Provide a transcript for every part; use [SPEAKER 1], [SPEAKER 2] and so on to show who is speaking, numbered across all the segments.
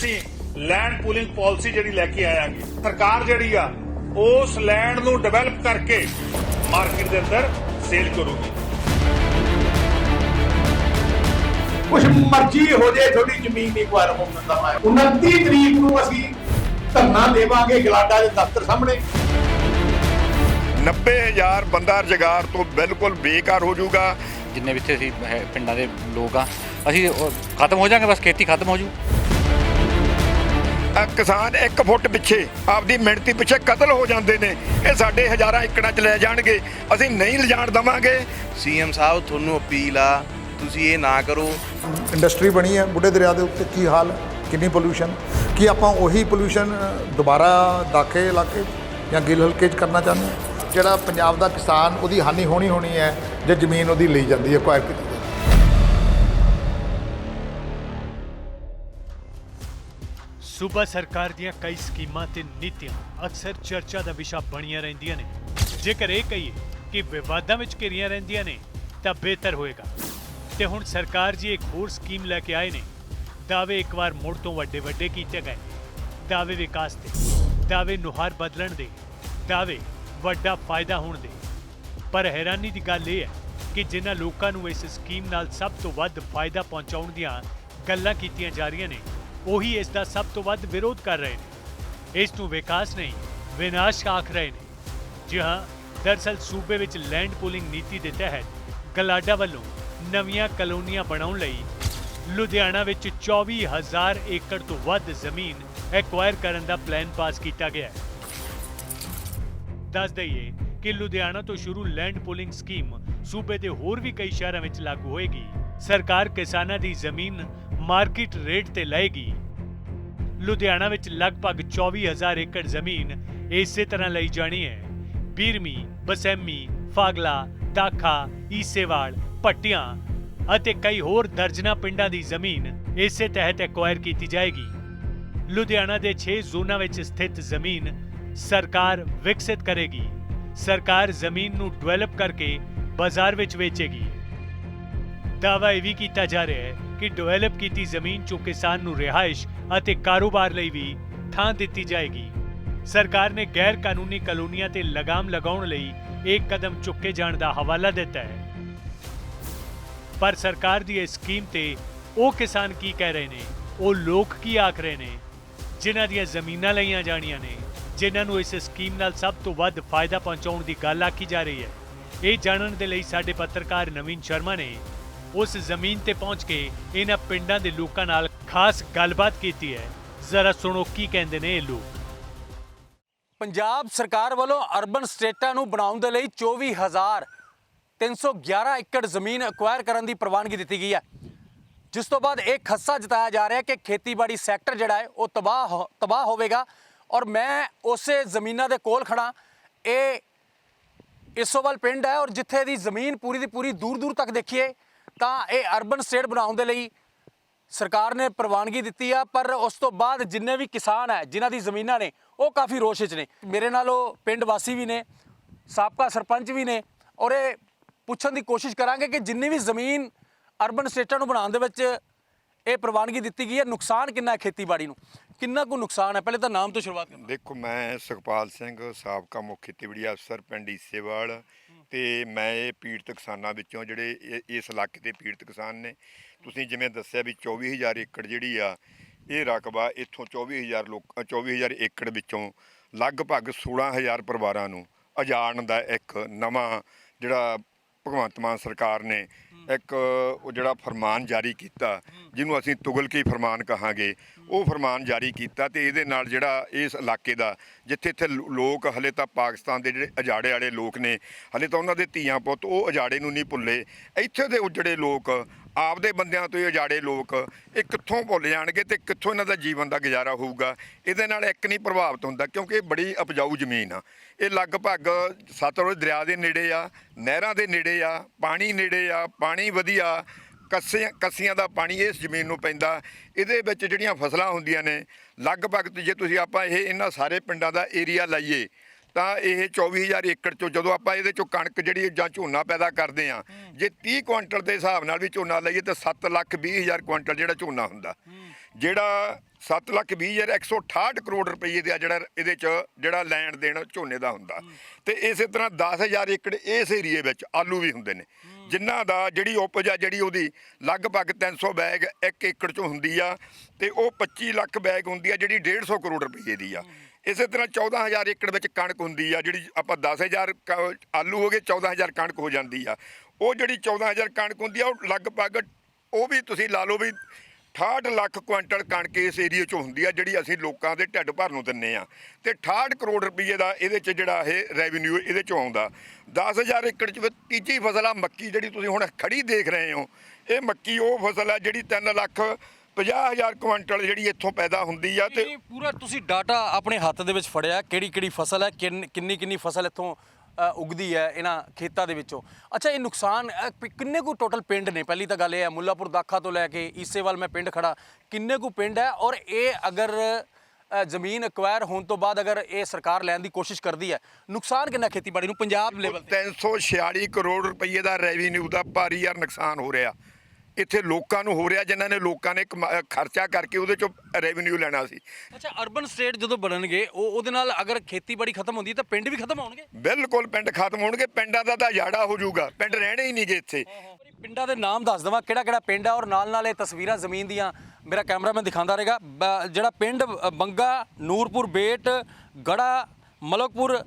[SPEAKER 1] ਅਸੀਂ land pooling policy ਜਿਹੜੀ ਲੈ ਕੇ ਆਇਆਂਗੇ ਸਰਕਾਰ ਜਿਹੜੀ ਆ ਉਸ ਲੈਂਡ ਨੂੰ ਡਿਵੈਲਪ ਕਰਕੇ ਮਾਰਕੀਟ ਦੇ ਅੰਦਰ ਸੇਲ ਕਰੂਗੀ।
[SPEAKER 2] ਕੁਛ ਮਰਜ਼ੀ ਹੋ ਜੇ ਤੁਹਾਡੀ ਜ਼ਮੀਨ ਨਹੀਂ ਕੁਆਰ ਹੋਣ ਦਿੰਦਾ ਮੈਂ 29 ਤਰੀਕ ਨੂੰ ਅਸੀਂ ਧਰਨਾ ਦੇਵਾਂਗੇ ਗਲਾਡਾ ਦੇ ਦਫ਼ਤਰ ਸਾਹਮਣੇ।
[SPEAKER 3] 90000 ਬੰਦਾ ਰੁਜ਼ਗਾਰ ਤੋਂ ਬਿਲਕੁਲ ਬੇਕਾਰ ਹੋ ਜਾਊਗਾ।
[SPEAKER 4] ਜਿੰਨੇ ਵੀ ਇੱਥੇ ਅਸੀਂ ਹੈ- ਪਿੰਡਾਂ ਦੇ ਲੋਕ ਆ ਅਸੀਂ ਖਤਮ ਹੋ ਜਾਾਂਗੇ ਬਸ ਖੇਤੀ ਖਤਮ ਹੋ ਜੂ
[SPEAKER 3] ਕਿਸਾਨ 1 ਫੁੱਟ ਪਿੱਛੇ ਆਪਦੀ ਮਿਹਨਤੀ ਪਿੱਛੇ ਕਤਲ ਹੋ ਜਾਂਦੇ ਨੇ। ਇਹ ਸਾਡੇ ਹਜ਼ਾਰਾਂ ਏਕੜਾਂ 'ਚ ਲੈ ਜਾਣਗੇ। ਅਸੀਂ ਨਹੀਂ ਲਿਜਾਣ ਦਵਾਂਗੇ।
[SPEAKER 5] ਸੀਐਮ ਸਾਹਿਬ ਤੁਹਾਨੂੰ ਅਪੀਲ ਆ ਤੁਸੀਂ ਇਹ ਨਾ ਕਰੋ।
[SPEAKER 6] ਇੰਡਸਟਰੀ ਬਣੀ ਹੈ ਬੁੱਢੇ ਦਰਿਆ ਦੇ ਉੱਤੇ ਕੀ ਹਾਲ? ਕਿੰਨੀ ਪੋਲੂਸ਼ਨ ਕੀ ਆਪਾਂ ਉਹੀ ਪੋਲੂਸ਼ਨ ਦੁਬਾਰਾ ਦਾਖੇ ਇਲਾਕੇ 'ਚ ਜਾਂ ਗਿੱਲ ਹਲਕੇ 'ਚ ਕਰਨਾ ਚਾਹੁੰਦੇ ਹਾਂ? ਜਿਹੜਾ ਪੰਜਾਬ ਦਾ ਕਿਸਾਨ ਉਹਦੀ ਹਾਨੀ ਹੋਣੀ ਹੋਣੀ ਹੈ ਜੇ ਜ਼ਮੀਨ ਉਹਦੀ ਲਈ ਜਾਂਦੀ ਹੈ ਕੁਆਇਰ ਕੀਤੀ।
[SPEAKER 7] ਸੂਬਾ ਸਰਕਾਰ ਦੀਆਂ ਕਈ ਸਕੀਮਾਂ ਤੇ ਨੀਤੀਆਂ ਅਕਸਰ ਚਰਚਾ ਦਾ ਵਿਸ਼ਾ ਬਣੀਆਂ ਰਹਿੰਦੀਆਂ ਨੇ। ਜੇਕਰ ਇਹ ਕਹੀਏ ਕਿ ਵਿਵਾਦਾਂ ਵਿੱਚ ਘਿਰੀਆਂ ਰਹਿੰਦੀਆਂ ਨੇ, ਤਾਂ ਬਿਹਤਰ ਹੋਏਗਾ। ਤੇ ਹੁਣ ਸਰਕਾਰ ਜੀ ਇੱਕ ਹੋਰ ਸਕੀਮ ਲੈ ਕੇ ਆਏ ਨੇ। ਦਾਅਵੇ ਇੱਕ ਵਾਰ ਮੁੜ ਤੋਂ ਵੱਡੇ ਵੱਡੇ ਕੀਤੇ ਗਏ। ਦਾਅਵੇ ਵਿਕਾਸ ਦੇ, ਦਾਅਵੇ ਨੁਹਾਰ ਬਦਲਣ ਦੇ, ਦਾਅਵੇ ਵੱਡਾ ਫਾਇਦਾ ਹੋਣ ਦੇ। ਪਰ ਹੈਰਾਨੀ ਦੀ ਗੱਲ ਇਹ ਹੈ ਕਿ ਜਿਨ੍ਹਾਂ ਲੋਕਾਂ ਨੂੰ ਇਸ ਸਕੀਮ ਨਾਲ ਸਭ ਤੋਂ ਵੱਧ ਫਾਇਦਾ ਪਹੁੰਚਾਉਣ ਦੀਆਂ ਗੱਲਾਂ ਕੀਤੀਆਂ ਜਾ ਰਹੀਆਂ ਨੇ ਉਹੀ ਇਸ ਦਾ ਸਭ ਤੋਂ ਵੱਧ ਵਿਰੋਧ ਕਰ ਰਹੇ ਨੇ। ਇਸ ਨੂੰ ਵਿਕਾਸ ਨਹੀਂ, ਵਿਨਾਸ਼ ਆਖ ਰਹੇ ਨੇ। ਜੀ ਹਾਂ, ਦਰਸਲ ਸੂਬੇ ਵਿੱਚ ਲੈਂਡ ਪੂਲਿੰਗ ਨੀਤੀ ਦੇ ਤਹਿਤ ਗਲਾਡਾ ਵੱਲੋਂ ਨਵੀਆਂ ਕਲੋਨੀਆਂ ਬਣਾਉਣ ਲਈ ਲੁਧਿਆਣਾ ਵਿੱਚ 24000 ਏਕੜ ਤੋਂ ਵੱਧ ਜ਼ਮੀਨ ਐਕਵਾਇਰ ਕਰਨ ਦਾ ਪਲਾਨ ਪਾਸ ਕੀਤਾ ਗਿਆ ਹੈ। ਦੱਸ ਦਈਏ ਕਿ ਲੁਧਿਆਣਾ ਤੋਂ ਸ਼ੁਰੂ ਲੈਂਡ ਪੂਲਿੰਗ ਸਕੀਮ ਸੂਬੇ ਦੇ ਹੋਰ ਵੀ ਕਈ ਸ਼ਹਿਰਾਂ ਵਿੱਚ ਲਾਗੂ ਹੋਏਗੀ। ਸਰਕਾਰ ਕਿਸਾਨਾਂ ਦੀ ਜ਼ਮੀਨ ਮਾਰਕੀਟ ਰੇਟ ਤੇ ਲਏਗੀ। ਲੁਧਿਆਣਾ ਵਿੱਚ ਲਗਭਗ 24000 ਏਕੜ ਜ਼ਮੀਨ ਇਸੇ ਤਰ੍ਹਾਂ ਲਈ ਜਾਣੀ ਹੈ। ਬੀਰਮੀ, ਬਸੈਮੀ, ਫਾਗਲਾ ਦਾਖਾ ਈਸੇਵਾਲ ਪੱਟੀਆਂ ਅਤੇ ਕਈ ਹੋਰ ਦਰਜਨਾ ਪਿੰਡਾਂ ਦੀ ਜ਼ਮੀਨ ਇਸੇ ਤਹਿਤ ਐਕਵਾਇਰ ਕੀਤੀ ਜਾਏਗੀ। ਲੁਧਿਆਣਾ ਦੇ 6 ਜ਼ੋਨਾਂ ਵਿੱਚ ਸਥਿਤ ਜ਼ਮੀਨ ਸਰਕਾਰ ਵਿਕਸਿਤ ਕਰੇਗੀ। ਸਰਕਾਰ ਜ਼ਮੀਨ ਨੂੰ ਡਿਵੈਲਪ ਕਰਕੇ ਬਾਜ਼ਾਰ ਵਿੱਚ ਵੇਚੇਗੀ। ਦਾਅਵਾ ਇਹ ਵੀ ਕੀਤਾ ਜਾ ਰਿਹਾ ਹੈ ਕਿ ਡਿਵੈਲਪ ਕੀਤੀ ਜ਼ਮੀਨ 'ਚੋਂ ਕਿਸਾਨ ਨੂੰ ਰਿਹਾਇਸ਼ ਅਤੇ ਕਾਰੋਬਾਰ ਲਈ ਵੀ ਥਾਂ ਦਿੱਤੀ ਜਾਏਗੀ। ਸਰਕਾਰ ਨੇ ਗੈਰ ਕਾਨੂੰਨੀ ਕਲੋਨੀਆਂ ਤੇ ਲਗਾਮ ਲਗਾਉਣ ਲਈ ਇੱਕ ਕਦਮ ਚੁੱਕੇ ਜਾਣ ਦਾ ਹਵਾਲਾ ਦਿੱਤਾ ਹੈ। ਪਰ ਸਰਕਾਰ ਦੀ ਇਸ ਸਕੀਮ ਤੇ ਉਹ ਕਿਸਾਨ ਕੀ ਕਹਿ ਰਹੇ ਨੇ, ਉਹ ਲੋਕ ਕੀ ਆਖ ਰਹੇ ਨੇ? ਜਿਨ੍ਹਾਂ ਦੀਆਂ ਜ਼ਮੀਨਾਂ ਲਈਆਂ ਜਾਣੀਆਂ ਨੇ, ਜਿਨ੍ਹਾਂ ਨੂੰ ਇਸ ਸਕੀਮ ਨਾਲ ਸਭ ਤੋਂ ਵੱਧ ਫਾਇਦਾ ਪਹੁੰਚਾਉਣ ਦੀ ਗੱਲ ਆਖੀ ਜਾ ਰਹੀ ਹੈ। ਇਹ ਜਾਣਨ ਦੇ ਲਈ ਸਾਡੇ ਪੱਤਰਕਾਰ ਨਵੀਨ ਸ਼ਰਮਾ ਨੇ ਉਸ ਜ਼ਮੀਨ ਤੇ ਪਹੁੰਚ ਕੇ ਇਹਨਾਂ ਪਿੰਡਾਂ ਦੇ ਲੋਕਾਂ ਨਾਲ ਖਾਸ ਗੱਲਬਾਤ ਕੀਤੀ ਹੈ। ਜ਼ਰਾ ਸੁਣੋ ਕੀ ਕਹਿੰਦੇ ਨੇ ਇਹ ਲੋਕ।
[SPEAKER 8] ਪੰਜਾਬ ਸਰਕਾਰ ਵੱਲੋਂ ਅਰਬਨ ਸਟੇਟਾਂ ਨੂੰ ਬਣਾਉਣ ਦੇ ਲਈ 24311 ਏਕੜ ਜ਼ਮੀਨ ਅਕਵਾਇਰ ਕਰਨ ਦੀ ਪ੍ਰਵਾਨਗੀ ਦਿੱਤੀ ਗਈ ਹੈ। ਜਿਸ ਤੋਂ ਬਾਅਦ ਇਹ ਖੱਸਾ ਜਤਾਇਆ ਜਾ ਰਿਹਾ ਹੈ ਕਿ ਖੇਤੀਬਾੜੀ ਸੈਕਟਰ ਜਿਹੜਾ ਹੈ, ਉਹ ਤਬਾਹ ਹੋ- ਤਬਾਹ ਹੋਵੇਗਾ ਔਰ ਮੈਂ ਉਸੇ ਜ਼ਮੀਨਾਂ ਦੇ ਕੋਲ ਖੜਾ ਇਹ ਇਸੋਵਲ ਪਿੰਡ ਹੈ ਔਰ ਜਿੱਥੇ ਦੀ ਜ਼ਮੀਨ ਪੂਰੀ ਦੀ ਪੂਰੀ ਦੂਰ ਦੂਰ ਤੱਕ ਦੇਖੀਏ ਤਾਂ ਇਹ ਅਰਬਨ ਸਟੇਟ ਬਣਾਉਣ ਦੇ ਲਈ ਸਰਕਾਰ ਨੇ ਪ੍ਰਵਾਨਗੀ ਦਿੱਤੀ ਆ, ਪਰ ਉਸ ਤੋਂ ਬਾਅਦ ਜਿੰਨੇ ਵੀ ਕਿਸਾਨ ਹੈ, ਜਿਨ੍ਹਾਂ ਦੀ ਜ਼ਮੀਨਾਂ ਨੇ, ਉਹ ਕਾਫੀ ਰੋਸ਼ ਵਿੱਚ ਨੇ। ਮੇਰੇ ਨਾਲ ਉਹ ਪਿੰਡ ਵਾਸੀ ਵੀ ਨੇ, ਸਾਬਕਾ ਸਰਪੰਚ ਵੀ ਨੇ, ਔਰ ਇਹ ਪੁੱਛਣ ਦੀ ਕੋਸ਼ਿਸ਼ ਕਰਾਂਗੇ ਕਿ ਜਿੰਨੀ ਵੀ ਜ਼ਮੀਨ ਅਰਬਨ ਸਟੇਟਾਂ ਨੂੰ ਬਣਾਉਣ ਦੇ ਵਿੱਚ ਇਹ ਪ੍ਰਵਾਨਗੀ ਦਿੱਤੀ ਗਈ ਹੈ, ਨੁਕਸਾਨ ਕਿੰਨਾ ਹੈ ਖੇਤੀਬਾੜੀ ਨੂੰ? ਕਿੰਨਾ ਕੁ ਨੁਕਸਾਨ ਹੈ? ਪਹਿਲੇ ਤਾਂ ਨਾਮ ਤੋਂ ਸ਼ੁਰੂਆਤ ਕਰਨਾ।
[SPEAKER 3] ਦੇਖੋ, ਮੈਂ ਸੁਖਪਾਲ ਸਿੰਘ, ਸਾਬਕਾ ਮੁੱਖ ਖੇਤੀਬਾੜੀ ਅਫਸਰ, ਪਿੰਡ ਈਸੇਵਾਲ। ਤੇ ਮੈਂ ਇਹ ਪੀੜਤ ਕਿਸਾਨਾਂ ਵਿੱਚੋਂ ਜਿਹੜੇ ਇਹ- ਇਸ ਇਲਾਕੇ ਦੇ ਪੀੜਤ ਕਿਸਾਨ ਨੇ, ਤੁਸੀਂ ਜਿਵੇਂ ਦੱਸਿਆ ਵੀ 24000 ਏਕੜ ਜਿਹੜੀ ਆ, ਇਹ ਰਕਬਾ ਇੱਥੋਂ 24000 ਲੋਕ 24000 ਏਕੜ ਵਿੱਚੋਂ ਲਗਭਗ 16000 ਪਰਿਵਾਰਾਂ ਨੂੰ ਅਜਾੜਨ ਦਾ ਇੱਕ ਨਵਾਂ ਜਿਹੜਾ ਭਗਵੰਤ ਮਾਨ ਸਰਕਾਰ ਨੇ ਇੱਕ, ਉਹ ਜਿਹੜਾ ਫਰਮਾਨ ਜਾਰੀ ਕੀਤਾ, ਜਿਹਨੂੰ ਅਸੀਂ ਤੁਗਲਕੀ ਫਰਮਾਨ ਕਹਾਂਗੇ, ਉਹ ਫਰਮਾਨ ਜਾਰੀ ਕੀਤਾ ਤੇ ਇਹਦੇ ਨਾਲ ਜਿਹੜਾ ਇਸ ਇਲਾਕੇ ਦਾ, ਜਿੱਥੇ ਇੱਥੇ ਲੋਕ ਹਲੇ ਤਾਂ ਪਾਕਿਸਤਾਨ ਦੇ ਜਿਹੜੇ ਅਜਾੜੇ ਵਾਲੇ ਲੋਕ ਨੇ, ਹਲੇ ਤਾਂ ਉਹਨਾਂ ਦੇ ਧੀਆਂ ਪੁੱਤ ਉਹ ਅਜਾੜੇ ਨੂੰ ਨਹੀਂ ਭੁੱਲੇ। ਇੱਥੇ ਦੇ ਉਜੜੇ ਲੋਕ ਆਪਦੇ ਬੰਦਿਆਂ ਤੋਂ ਹੀ ਉਜਾੜੇ ਲੋਕ, ਇਹ ਕਿੱਥੋਂ ਭੁੱਲ ਜਾਣਗੇ ਤੇ ਕਿੱਥੋਂ ਇਹਨਾਂ ਦਾ ਜੀਵਨ ਦਾ ਗੁਜ਼ਾਰਾ ਹੋਊਗਾ? ਇਹਦੇ ਨਾਲ ਇੱਕ ਨਹੀਂ ਪ੍ਰਭਾਵਿਤ ਹੁੰਦਾ, ਕਿਉਂਕਿ ਇਹ ਬੜੀ ਉਪਜਾਊ ਜ਼ਮੀਨ ਆ। ਇਹ ਲਗਭਗ ਸਤਲੁਜ ਦਰਿਆ ਦੇ ਨੇੜੇ ਆ, ਨਹਿਰਾਂ ਦੇ ਨੇੜੇ ਆ, ਪਾਣੀ ਨੇੜੇ ਆ, ਪਾਣੀ ਵਧੀਆ, ਕੱਸੀਆਂ ਕੱਸੀਆਂ ਦਾ ਪਾਣੀ ਇਸ ਜ਼ਮੀਨ ਨੂੰ ਪੈਂਦਾ। ਇਹਦੇ ਵਿੱਚ ਜਿਹੜੀਆਂ ਫਸਲਾਂ ਹੁੰਦੀਆਂ ਨੇ, ਲਗਭਗ ਜੇ ਤੁਸੀਂ ਆਪਾਂ ਇਹ ਇਹਨਾਂ ਸਾਰੇ ਪਿੰਡਾਂ ਦਾ ਏਰੀਆ ਲਾਈਏ ਤਾਂ ਇਹ 24000 ਏਕੜ ਚੋਂ ਜਦੋਂ ਆਪਾਂ ਇਹਦੇ ਚੋਂ ਕਣਕ ਜਿਹੜੀ ਜਾਂ ਝੋਨਾ ਪੈਦਾ ਕਰਦੇ ਆ ਜੇ 30 ਕੁਇੰਟਲ ਦੇ ਹਿਸਾਬ ਨਾਲ ਵੀ ਝੋਨਾ ਲਈਏ ਤਾਂ 7 ਲੱਖ 20 ਹਜ਼ਾਰ ਕੁਇੰਟਲ ਜਿਹੜਾ ਝੋਨਾ ਹੁੰਦਾ। ਜਿਹੜਾ 7 ਲੱਖ 20 ਹਜ਼ਾਰ 168 ਕਰੋੜ ਰੁਪਏ ਦਾ ਜਿਹੜਾ ਇਹਦੇ ਚ ਜਿਹੜਾ ਲੈਣ ਦੇਣ ਝੋਨੇ ਦਾ ਹੁੰਦਾ। ਤੇ ਇਸੇ ਤਰ੍ਹਾਂ 10000 ਏਕੜ ਇਸ ਏਰੀਏ ਵਿੱਚ ਆਲੂ ਵੀ ਹੁੰਦੇ ਨੇ। ਜਿਨ੍ਹਾਂ ਦਾ ਜਿਹੜੀ ਉਪਜ ਆ ਜਿਹੜੀ ਉਹਦੀ ਲਗਭਗ 300 ਬੈਗ ਇੱਕ ਏਕੜ ਚੋਂ ਹੁੰਦੀ ਆ ਤੇ ਉਹ 25 ਲੱਖ ਬੈਗ ਹੁੰਦੀ ਆ ਜਿਹੜੀ 150 ਕਰੋੜ ਰੁਪਏ ਦੀ ਆ। ਇਸੇ ਤਰ੍ਹਾਂ 14000 ਏਕੜ ਵਿੱਚ ਕਣਕ ਹੁੰਦੀ ਆ, ਜਿਹੜੀ ਆਪਾਂ 10000 ਕ- ਆਲੂ ਹੋ ਗਏ 14000 ਕਣਕ ਹੋ ਜਾਂਦੀ ਆ। ਉਹ ਜਿਹੜੀ 14000 ਕਣਕ ਹੁੰਦੀ ਆ, ਉਹ ਲਗਭਗ ਉਹ ਵੀ ਤੁਸੀਂ ਲਾ ਲਓ ਵੀ 68 ਲੱਖ ਕੁਇੰਟਲ ਕਣਕ ਇਸ ਏਰੀਏ 'ਚੋਂ ਹੁੰਦੀ ਆ, ਜਿਹੜੀ ਅਸੀਂ ਲੋਕਾਂ ਦੇ ਢਿੱਡ ਭਰ ਨੂੰ ਦਿੰਨੇ ਆ। ਤੇ 68 ਕਰੋੜ ਰੁਪਏ ਦਾ ਇਹਦੇ 'ਚ ਜਿਹੜਾ ਇਹ ਰੈਵਨਿਊ ਇਹਦੇ 'ਚੋਂ ਆਉਂਦਾ। 10000 ਏਕੜ 'ਚ ਤੀਜੀ ਫਸਲ ਆ ਮੱਕੀ, ਜਿਹੜੀ ਤੁਸੀਂ ਹੁਣ ਖੜੀ ਦੇਖ ਰਹੇ ਹੋ। ਇਹ ਮੱਕੀ ਉਹ ਫਸਲ ਆ ਜਿਹੜੀ 3 ਲੱਖ 50000 ਕੁਇੰਟਲ ਜਿਹੜੀ ਇੱਥੋਂ ਪੈਦਾ ਹੁੰਦੀ ਆ ਤੇ
[SPEAKER 8] ਇਹ ਪੂਰਾ ਤੁਸੀਂ ਡਾਟਾ ਆਪਣੇ ਹੱਥ ਦੇ ਵਿੱਚ ਫੜਿਆ ਕਿਹੜੀ ਕਿਹੜੀ ਫਸਲ ਹੈ ਕਿੰਨ- ਕਿੰਨੀ ਫਸਲ ਇੱਥੋਂ ਉਗਦੀ ਹੈ ਇਹਨਾਂ ਖੇਤਾਂ ਦੇ ਵਿੱਚੋਂ। ਅੱਛਾ ਇਹ ਨੁਕਸਾਨ ਕਿੰਨੇ ਕੁ ਟੋਟਲ ਪਿੰਡ ਨੇ? ਪਹਿਲੀ ਤਾਂ ਗੱਲ ਇਹ ਹੈ ਮੁੱਲਾਪੁਰ ਦਾਖਾ ਤੋਂ ਲੈ ਕੇ ਈਸੇਵਾਲ ਮੈਂ ਪਿੰਡ ਖੜਾ। ਕਿੰਨੇ ਕੁ ਪਿੰਡ ਹੈ? ਔਰ ਇਹ ਅਗਰ ਜ਼ਮੀਨ ਐਕਵਾਇਰ ਹੋਣ ਤੋਂ ਬਾਅਦ ਅਗਰ ਇਹ ਸਰਕਾਰ ਲੈਣ ਦੀ ਕੋਸ਼ਿਸ਼ ਕਰਦੀ ਹੈ ਨੁਕਸਾਨ ਕਿੰਨਾ ਖੇਤੀਬਾੜੀ ਨੂੰ ਪੰਜਾਬ ਲੈਵਲ ਤੇ?
[SPEAKER 3] 346 ਕਰੋੜ ਰੁਪਏ ਦਾ ਰੈਵਨਿਊ ਦਾ ਭਾਰੀ ਯਾਰ ਨੁਕਸਾਨ ਹੋ ਰਿਹਾ। ਇੱਥੇ ਲੋਕਾਂ ਨੂੰ ਹੋ ਰਿਹਾ ਜਿਨ੍ਹਾਂ ਨੇ ਲੋਕਾਂ ਨੇ ਕਮਾ- ਖਰਚਾ ਕਰਕੇ ਉਹਦੇ ਚੋਂ ਰੈਵਨਿਊ ਲੈਣਾ ਸੀ।
[SPEAKER 8] ਅੱਛਾ ਅਰਬਨ ਸਟੇਟ ਜਦੋਂ ਬਣਨਗੇ ਉਹ ਉਹਦੇ ਨਾਲ ਅਗਰ ਖੇਤੀਬਾੜੀ ਖਤਮ ਹੁੰਦੀ ਹੈ ਤਾਂ ਪਿੰਡ ਵੀ ਖਤਮ ਹੋਣਗੇ?
[SPEAKER 3] ਬਿਲਕੁਲ ਪਿੰਡ ਖਤਮ ਹੋਣਗੇ ਪਿੰਡਾਂ ਦਾ ਤਾਂ ਜਾੜਾ ਹੋ ਜਾਊਗਾ ਪਿੰਡ ਰਹਿਣੇ ਹੀ ਨਹੀਂਗੇ ਇੱਥੇ।
[SPEAKER 8] ਪਿੰਡਾਂ ਦੇ ਨਾਮ ਦੱਸ ਦਵਾਂ ਕਿਹੜਾ ਕਿਹੜਾ ਪਿੰਡ ਹੈ ਔਰ ਨਾਲ ਨਾਲ ਇਹ ਤਸਵੀਰਾਂ ਜ਼ਮੀਨ ਦੀਆਂ ਮੇਰਾ ਕੈਮਰਾਮੈਨ ਦਿਖਾਉਂਦਾ ਰਹੇਗਾ। ਬ- ਜਿਹੜਾ ਪਿੰਡ ਅ, ਬੰਗਾ ਨੂਰਪੁਰ ਬੇਟ ਗੜਾ ਮਲਕਪੁਰ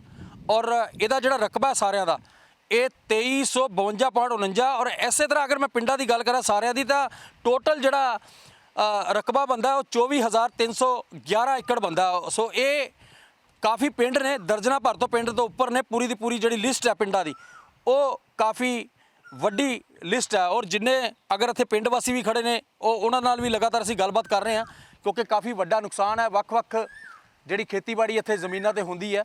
[SPEAKER 8] ਔਰ ਇਹਦਾ ਜਿਹੜਾ ਰਕਬਾ ਸਾਰਿਆਂ ਦਾ ਇਹ 2352.49 ਔਰ ਇਸੇ ਤਰ੍ਹਾਂ ਅਗਰ ਮੈਂ ਪਿੰਡਾਂ ਦੀ ਗੱਲ ਕਰਾਂ ਸਾਰਿਆਂ ਦੀ ਤਾਂ ਟੋਟਲ ਜਿਹੜਾ ਰਕਬਾ ਬੰਦਾ ਉਹ 24311 ਏਕੜ ਬੰਦਾ ਸੋ ਇਹ ਕਾਫੀ ਪਿੰਡ ਨੇ, ਦਰਜਨਾ ਭਰ ਤੋਂ ਪਿੰਡ ਤੋਂ ਉੱਪਰ ਨੇ, ਪੂਰੀ ਦੀ ਪੂਰੀ ਜਿਹੜੀ ਲਿਸਟ ਹੈ ਪਿੰਡਾਂ ਦੀ, ਉਹ ਕਾਫੀ ਵੱਡੀ ਲਿਸਟ ਹੈ। ਔਰ ਜਿੰਨੇ ਅਗਰ ਇੱਥੇ ਪਿੰਡ ਵਾਸੀ ਵੀ ਖੜੇ ਨੇ, ਉਹ ਉਹਨਾਂ ਨਾਲ ਵੀ ਲਗਾਤਾਰ ਅਸੀਂ ਗੱਲਬਾਤ ਕਰ ਰਹੇ ਹਾਂ, ਕਿਉਂਕਿ ਕਾਫੀ ਵੱਡਾ ਨੁਕਸਾਨ ਹੈ। ਵੱਖ-ਵੱਖ ਜਿਹੜੀ ਖੇਤੀਬਾੜੀ ਇੱਥੇ ਜ਼ਮੀਨਾਂ ਤੇ ਹੁੰਦੀ ਹੈ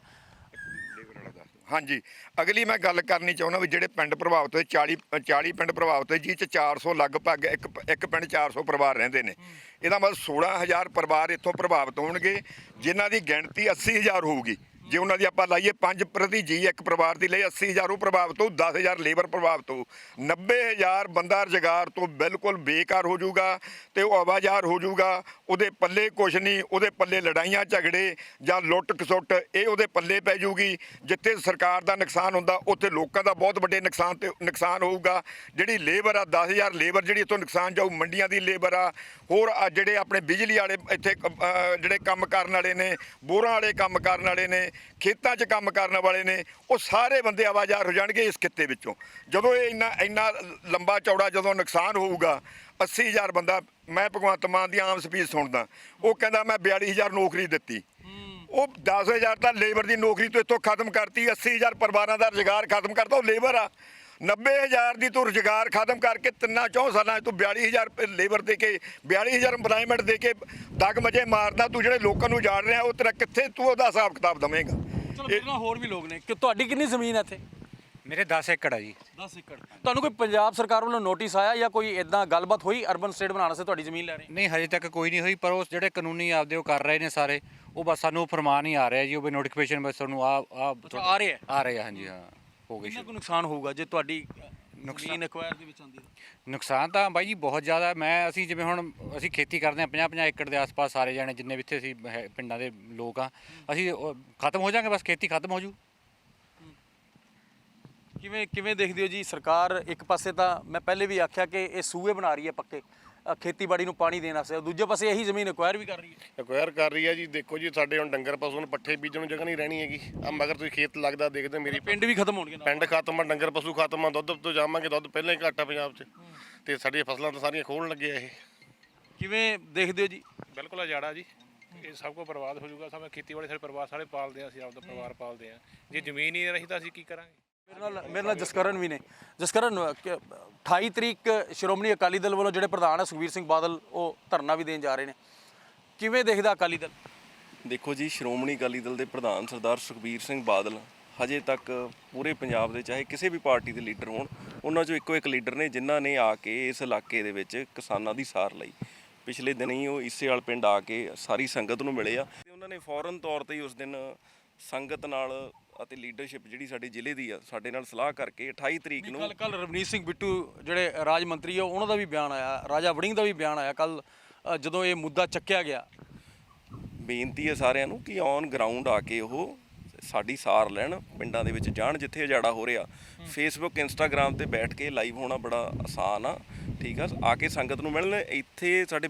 [SPEAKER 3] ਹਾਂਜੀ। ਅਗਲੀ ਮੈਂ ਗੱਲ ਕਰਨੀ ਚਾਹੁੰਦਾ ਵੀ ਜਿਹੜੇ ਪਿੰਡ ਪ੍ਰਭਾਵਿਤ ਹੋਏ 40 40 ਪਿੰਡ ਪ੍ਰਭਾਵਿਤ ਹੋਏ ਜਿਹ ਚ 400 ਲਗਭਗ ਇੱਕ ਇੱਕ ਪਿੰਡ 400 ਪਰਿਵਾਰ ਰਹਿੰਦੇ ਨੇ। ਇਹਦਾ ਮਤਲਬ 16000 ਪਰਿਵਾਰ ਇੱਥੋਂ ਪ੍ਰਭਾਵਿਤ ਹੋਣਗੇ ਜਿਨ੍ਹਾਂ ਦੀ ਗਿਣਤੀ 80000 ਹੋਊਗੀ। ਜੇ ਉਹਨਾਂ ਦੀ ਆਪਾਂ ਲਾਈਏ 5 ਪ੍ਰਤੀ ਜੀ ਇੱਕ ਪਰਿਵਾਰ ਦੀ ਲਈ 80000 ਉਹ ਪ੍ਰਭਾਵਿਤ ਹੋਊ 10000 ਲੇਬਰ ਪ੍ਰਭਾਵਿਤ ਹੋਊ 90000 ਬੰਦਾ ਰੁਜ਼ਗਾਰ ਤੋਂ ਬਿਲਕੁਲ ਬੇਕਾਰ ਹੋ ਜਾਊਗਾ ਤੇ ਉਹ ਆਵਾਜ਼ਾਰ ਹੋ ਜਾਊਗਾ, ਉਹਦੇ ਪੱਲੇ ਕੁਛ ਨਹੀਂ, ਉਹਦੇ ਪੱਲੇ ਲੜਾਈਆਂ ਝਗੜੇ ਜਾਂ ਲੁੱਟ ਖਸੁੱਟ, ਇਹ ਉਹਦੇ ਪੱਲੇ ਪੈ ਜਾਊਗੀ, ਜਿੱਥੇ ਸਰਕਾਰ ਦਾ ਨੁਕਸਾਨ ਹੁੰਦਾ, ਉੱਥੇ ਲੋਕਾਂ ਦਾ ਬਹੁਤ ਵੱਡੇ ਨੁਕਸਾਨ ਤੇ ਨੁਕਸਾਨ ਹੋਊਗਾ, ਜਿਹੜੀ ਲੇਬਰ ਆ 10000 ਲੇਬਰ ਜਿਹੜੀ ਇੱਥੋਂ ਨੁਕਸਾਨ ਜਾਊ, ਮੰਡੀਆਂ ਦੀ ਲੇਬਰ ਆ, ਹੋਰ ਆ ਜਿਹੜੇ ਆਪਣੇ ਬਿਜਲੀ ਵਾਲੇ ਇੱਥੇ ਜਿਹੜੇ ਕੰਮ ਕਰਨ ਵਾਲੇ ਨੇ, ਬੋਰਾਂ ਵਾਲੇ ਕੰਮ ਕਰਨ ਵਾਲੇ ਨੇ ਖੇਤਾਂ 'ਚ ਕੰਮ ਕਰਨ ਵਾਲੇ ਨੇ, ਉਹ ਸਾਰੇ ਬੰਦੇ ਆਵਾਜ਼ਾਰ ਹੋ ਜਾਣਗੇ ਇਸ ਕਿੱਤੇ ਵਿੱਚੋਂ। ਜਦੋਂ ਇਹ ਇੰਨਾ ਇੰਨਾ ਲੰਬਾ ਚੌੜਾ ਜਦੋਂ ਨੁਕਸਾਨ ਹੋਊਗਾ 80000 ਬੰਦਾ, ਮੈਂ ਭਗਵੰਤ ਮਾਨ ਦੀ ਆਮ ਸਪੀਚ ਸੁਣਦਾ, ਉਹ ਕਹਿੰਦਾ ਮੈਂ 42000 ਨੌਕਰੀ ਦਿੱਤੀ। ਉਹ 10000 ਤਾਂ ਲੇਬਰ ਦੀ ਨੌਕਰੀ ਤੋਂ ਇੱਥੋਂ ਖਤਮ ਕਰਤੀ 80000 ਪਰਿਵਾਰਾਂ ਦਾ ਰੁਜ਼ਗਾਰ ਖਤਮ ਕਰਤਾ, ਉਹ ਲੇਬਰ ਆ। 90000 ਦੀ ਤੂੰ ਰੁਜ਼ਗਾਰ ਖਤਮ ਕਰਕੇ ਤਿੰਨਾਂ ਚੌਂ ਸਾਲਾਂ ਤੂੰ 42000 ਰੁਪਏ ਲੇਬਰ ਦੇ ਕੇ 42000 ਐਮਪਲਾਇਮੈਂਟ ਦੇ ਕੇ ਦਗ ਮਜੇ ਮਾਰਦਾ ਤੂੰ ਜਿਹੜੇ ਲੋਕਾਂ ਨੂੰ ਜਾੜ ਰਿਹਾ ਉਹ ਤੇਰਾ ਕਿੱਥੇ ਤੂੰ ਉਹਦਾ ਹਿਸਾਬ ਕਿਤਾਬ ਦਵੇਂਗਾ।
[SPEAKER 8] ਚਲੋ ਮੇਰੇ ਨਾਲ ਹੋਰ ਵੀ ਲੋਕ ਨੇ। ਕਿ ਤੁਹਾਡੀ ਕਿੰਨੀ ਜ਼ਮੀਨ ਹੈ ਇੱਥੇ?
[SPEAKER 4] ਮੇਰੇ 10 ਏਕੜ ਆ ਜੀ।
[SPEAKER 8] 10 ਏਕੜ। ਤੁਹਾਨੂੰ ਕੋਈ ਪੰਜਾਬ ਸਰਕਾਰ ਵੱਲੋਂ ਨੋਟਿਸ ਆਇਆ ਜਾਂ ਕੋਈ ਇਦਾਂ ਗੱਲਬਾਤ ਹੋਈ ਅਰਬਨ ਸਟੇਟ ਬਣਾਉਣ ਵਾਸਤੇ ਤੁਹਾਡੀ ਜ਼ਮੀਨ ਲੈ ਰਹੇ?
[SPEAKER 4] ਨਹੀਂ ਹਜੇ ਤੱਕ ਕੋਈ ਨਹੀਂ ਹੋਈ ਪਰ ਉਹ ਜਿਹੜੇ ਕਾਨੂੰਨੀ ਆਪਦੇ ਉਹ ਕਰ ਰਹੇ ਨੇ ਸਾਰੇ ਉਹ ਬਸ ਸਾਨੂੰ ਫਰਮਾਨ ਹੀ ਆ ਰਿਹਾ ਜੀ ਉਹ ਵੀ ਨੋਟੀਫਿਕੇਸ਼ਨ ਬਸ ਤੁਹਾਨੂੰ ਆ ਆ
[SPEAKER 8] ਆ ਰਹੇ ਆ?
[SPEAKER 4] ਆ ਰਹੇ ਹਾਂਜੀ ਹਾਂ। ਹੋ ਗਈ
[SPEAKER 8] ਕਿੰਨਾ ਕੁ ਨੁਕਸਾਨ ਹੋਊਗਾ ਜੇ ਤੁਹਾਡੀ ਜ਼ਮੀਨ ਐਕਵਾਇਰ ਦੇ ਵਿੱਚ ਆਉਂਦੀ ਤਾਂ
[SPEAKER 4] ਨੁਕਸਾਨ ਤਾਂ ਬਾਈ ਜੀ ਬਹੁਤ ਜ਼ਿਆਦਾ। ਮੈਂ ਅਸੀਂ ਜਿਵੇਂ ਹੁਣ ਅਸੀਂ ਖੇਤੀ ਕਰਦੇ ਹਾਂ 50 50 ਏਕੜ ਦੇ ਆਸ-ਪਾਸ ਸਾਰੇ ਜਾਣੇ ਜਿੰਨੇ ਵੀ ਇੱਥੇ ਅਸੀਂ ਹੈ- ਪਿੰਡਾਂ ਦੇ ਲੋਕ ਆ ਅਸੀਂ ਉਹ ਖਤਮ ਹੋ ਜਾਾਂਗੇ ਬਸ ਖੇਤੀ ਖਤਮ ਹੋ ਜੂ।
[SPEAKER 8] ਕਿਵੇਂ ਕਿਵੇਂ ਦੇਖਦੇ ਹੋ ਜੀ? ਸਰਕਾਰ ਇੱਕ ਪਾਸੇ ਤਾਂ ਮੈਂ ਪਹਿਲੇ ਵੀ ਆਖਿਆ ਕਿ ਇਹ ਸੂਏ ਬਣਾ ਰਹੀ ਹੈ ਪੱਕੇ। ਅ, ਖੇਤੀਬਾੜੀ ਨੂੰ ਪਾਣੀ ਦੇਣ ਵਾਸਤੇ। ਦੂਜੇ ਪਾਸੇ ਇਹੀ ਜ਼ਮੀਨ ਐਕਵਾਇਰ ਵੀ ਕਰ ਰਹੀ ਹੈ।
[SPEAKER 9] ਐਕਵਾਇਰ ਕਰ ਰਹੀ ਹੈ ਜੀ। ਦੇਖੋ ਜੀ ਸਾਡੇ ਹੁਣ ਡੰਗਰ ਪਸ਼ੂ ਨੂੰ ਪੱਠੇ ਬੀਜਣ ਨੂੰ ਜਗ੍ਹਾ ਨਹੀਂ ਰਹਿਣੀ ਹੈਗੀ। ਆ ਮਗਰ ਤੁਸੀਂ ਖੇਤ ਲੱਗਦਾ ਦੇਖਦੇ ਹੋ ਮੇਰੀ
[SPEAKER 8] ਪਿੰਡ ਵੀ ਖਤਮ ਹੋਣਗੇ ਨਾਲ।
[SPEAKER 9] ਪਿੰਡ ਖਤਮ ਆ ਡੰਗਰ ਪਸ਼ੂ ਖਤਮ ਆ ਦੁੱਧ ਤੋਂ ਜਾਵਾਂਗੇ ਦੁੱਧ ਪਹਿਲਾਂ ਹੀ ਘੱਟ ਆ ਪੰਜਾਬ 'ਚ। ਤੇ ਸਾਡੀਆਂ ਫਸਲਾਂ ਤਾਂ ਸਾਰੀਆਂ ਖੋਲਣ ਲੱਗੇ ਆ ਇਹ।
[SPEAKER 8] ਕਿਵੇਂ ਦੇਖਦੇ ਹੋ ਜੀ?
[SPEAKER 10] ਬਿਲਕੁਲ ਅਜਾੜਾ ਜੀ। ਇਹ ਸਭ ਕੁਝ ਬਰਬਾਦ ਹੋ ਜਾਊਗਾ। ਸਭ ਖੇਤੀਬਾੜੀ ਸਾਡੇ ਪਰਿਵਾਰ ਸਾਰੇ ਪਾਲਦੇ ਆ ਅਸੀਂ ਆਪਦਾ ਪਰਿਵਾਰ ਪਾਲਦੇ ਆ। ਜੇ ਜ਼ਮੀਨ ਹੀ ਨਹੀਂ ਰਹੀ ਤਾਂ ਅਸੀਂ ਕੀ ਕਰਾਂਗੇ?
[SPEAKER 8] ਮੇਰੇ ਨਾਲ ਮੇਰੇ ਨਾਲ ਜਸਕਰਨ ਵੀ ਨੇ। ਜਸਕਰਨ, ਕਿ 28 ਤਰੀਕ ਸ਼੍ਰੋਮਣੀ ਅਕਾਲੀ ਦਲ ਵੱਲੋਂ ਜਿਹੜੇ ਪ੍ਰਧਾਨ ਹੈ ਸੁਖਵੀਰ ਸਿੰਘ ਬਾਦਲ, ਉਹ ਧਰਨਾ ਵੀ ਦੇਣ ਜਾ ਰਹੇ ਨੇ। ਕਿਵੇਂ ਦੇਖਦਾ ਅਕਾਲੀ ਦਲ?
[SPEAKER 5] ਦੇਖੋ ਜੀ, ਸ਼੍ਰੋਮਣੀ ਅਕਾਲੀ ਦਲ ਦੇ ਪ੍ਰਧਾਨ ਸਰਦਾਰ ਸੁਖਬੀਰ ਸਿੰਘ ਬਾਦਲ ਹਜੇ ਤੱਕ ਪੂਰੇ ਪੰਜਾਬ ਦੇ ਚਾਹੇ ਕਿਸੇ ਵੀ ਪਾਰਟੀ ਦੇ ਲੀਡਰ ਹੋਣ, ਉਹਨਾਂ ਚੋਂ ਇੱਕੋ ਇੱਕ ਲੀਡਰ ਨੇ, ਜਿਨ੍ਹਾਂ ਨੇ ਆ ਕੇ ਇਸ ਇਲਾਕੇ ਦੇ ਵਿੱਚ ਕਿਸਾਨਾਂ ਦੀ ਸਾਰ ਲਈ। ਪਿਛਲੇ ਦਿਨ ਹੀ ਉਹ ਇਸੇਵਾਲ ਪਿੰਡ ਆ ਕੇ ਸਾਰੀ ਸੰਗਤ ਨੂੰ ਮਿਲੇ ਆ। ਤੇ ਉਹਨਾਂ ਨੇ ਫੌਰਨ ਤੌਰ ਤੇ ਹੀ ਉਸ ਦਿਨ ਸੰਗਤ ਨਾਲ ਅਤੇ ਲੀਡਰਸ਼ਿਪ ਜਿਹੜੀ ਸਾਡੇ ਜ਼ਿਲ੍ਹੇ ਦੀ ਆ ਸਾਡੇ ਨਾਲ ਸਲਾਹ ਕਰਕੇ 28 ਤਰੀਕ ਨੂੰ
[SPEAKER 8] ਕੱਲ ਕੱਲ ਰਵਨੀਤ ਸਿੰਘ ਬਿੱਟੂ ਜਿਹੜੇ ਰਾਜ ਮੰਤਰੀ ਆ ਉਹਨਾਂ ਦਾ ਵੀ ਬਿਆਨ ਆਇਆ ਰਾਜਾ ਵੜਿੰਗ ਦਾ ਵੀ ਬਿਆਨ ਆਇਆ ਕੱਲ ਜਦੋਂ ਇਹ ਮੁੱਦਾ ਚੱਕਿਆ ਗਿਆ।
[SPEAKER 5] ਬੇਨਤੀ ਹੈ ਸਾਰਿਆਂ ਨੂੰ ਕਿ ਔਨ ਗਰਾਊਂਡ ਆ ਕੇ ਉਹ ਸਾਡੀ ਸਾਰ ਲੈਣ ਪਿੰਡਾਂ ਦੇ ਵਿੱਚ ਜਾਣ ਜਿੱਥੇ ਉਜਾੜਾ ਹੋ ਰਿਹਾ। ਫੇਸਬੁੱਕ ਇੰਸਟਾਗ੍ਰam ਤੇ ਬੈਠ ਕੇ ਲਾਈਵ ਹੋਣਾ ਬੜਾ ਆਸਾਨ ਆ ਠੀਕ ਆ? ਆ ਕੇ ਸੰਗਤ ਨੂੰ ਮਿਲਣ ਇੱਥੇ ਸਾਡੇ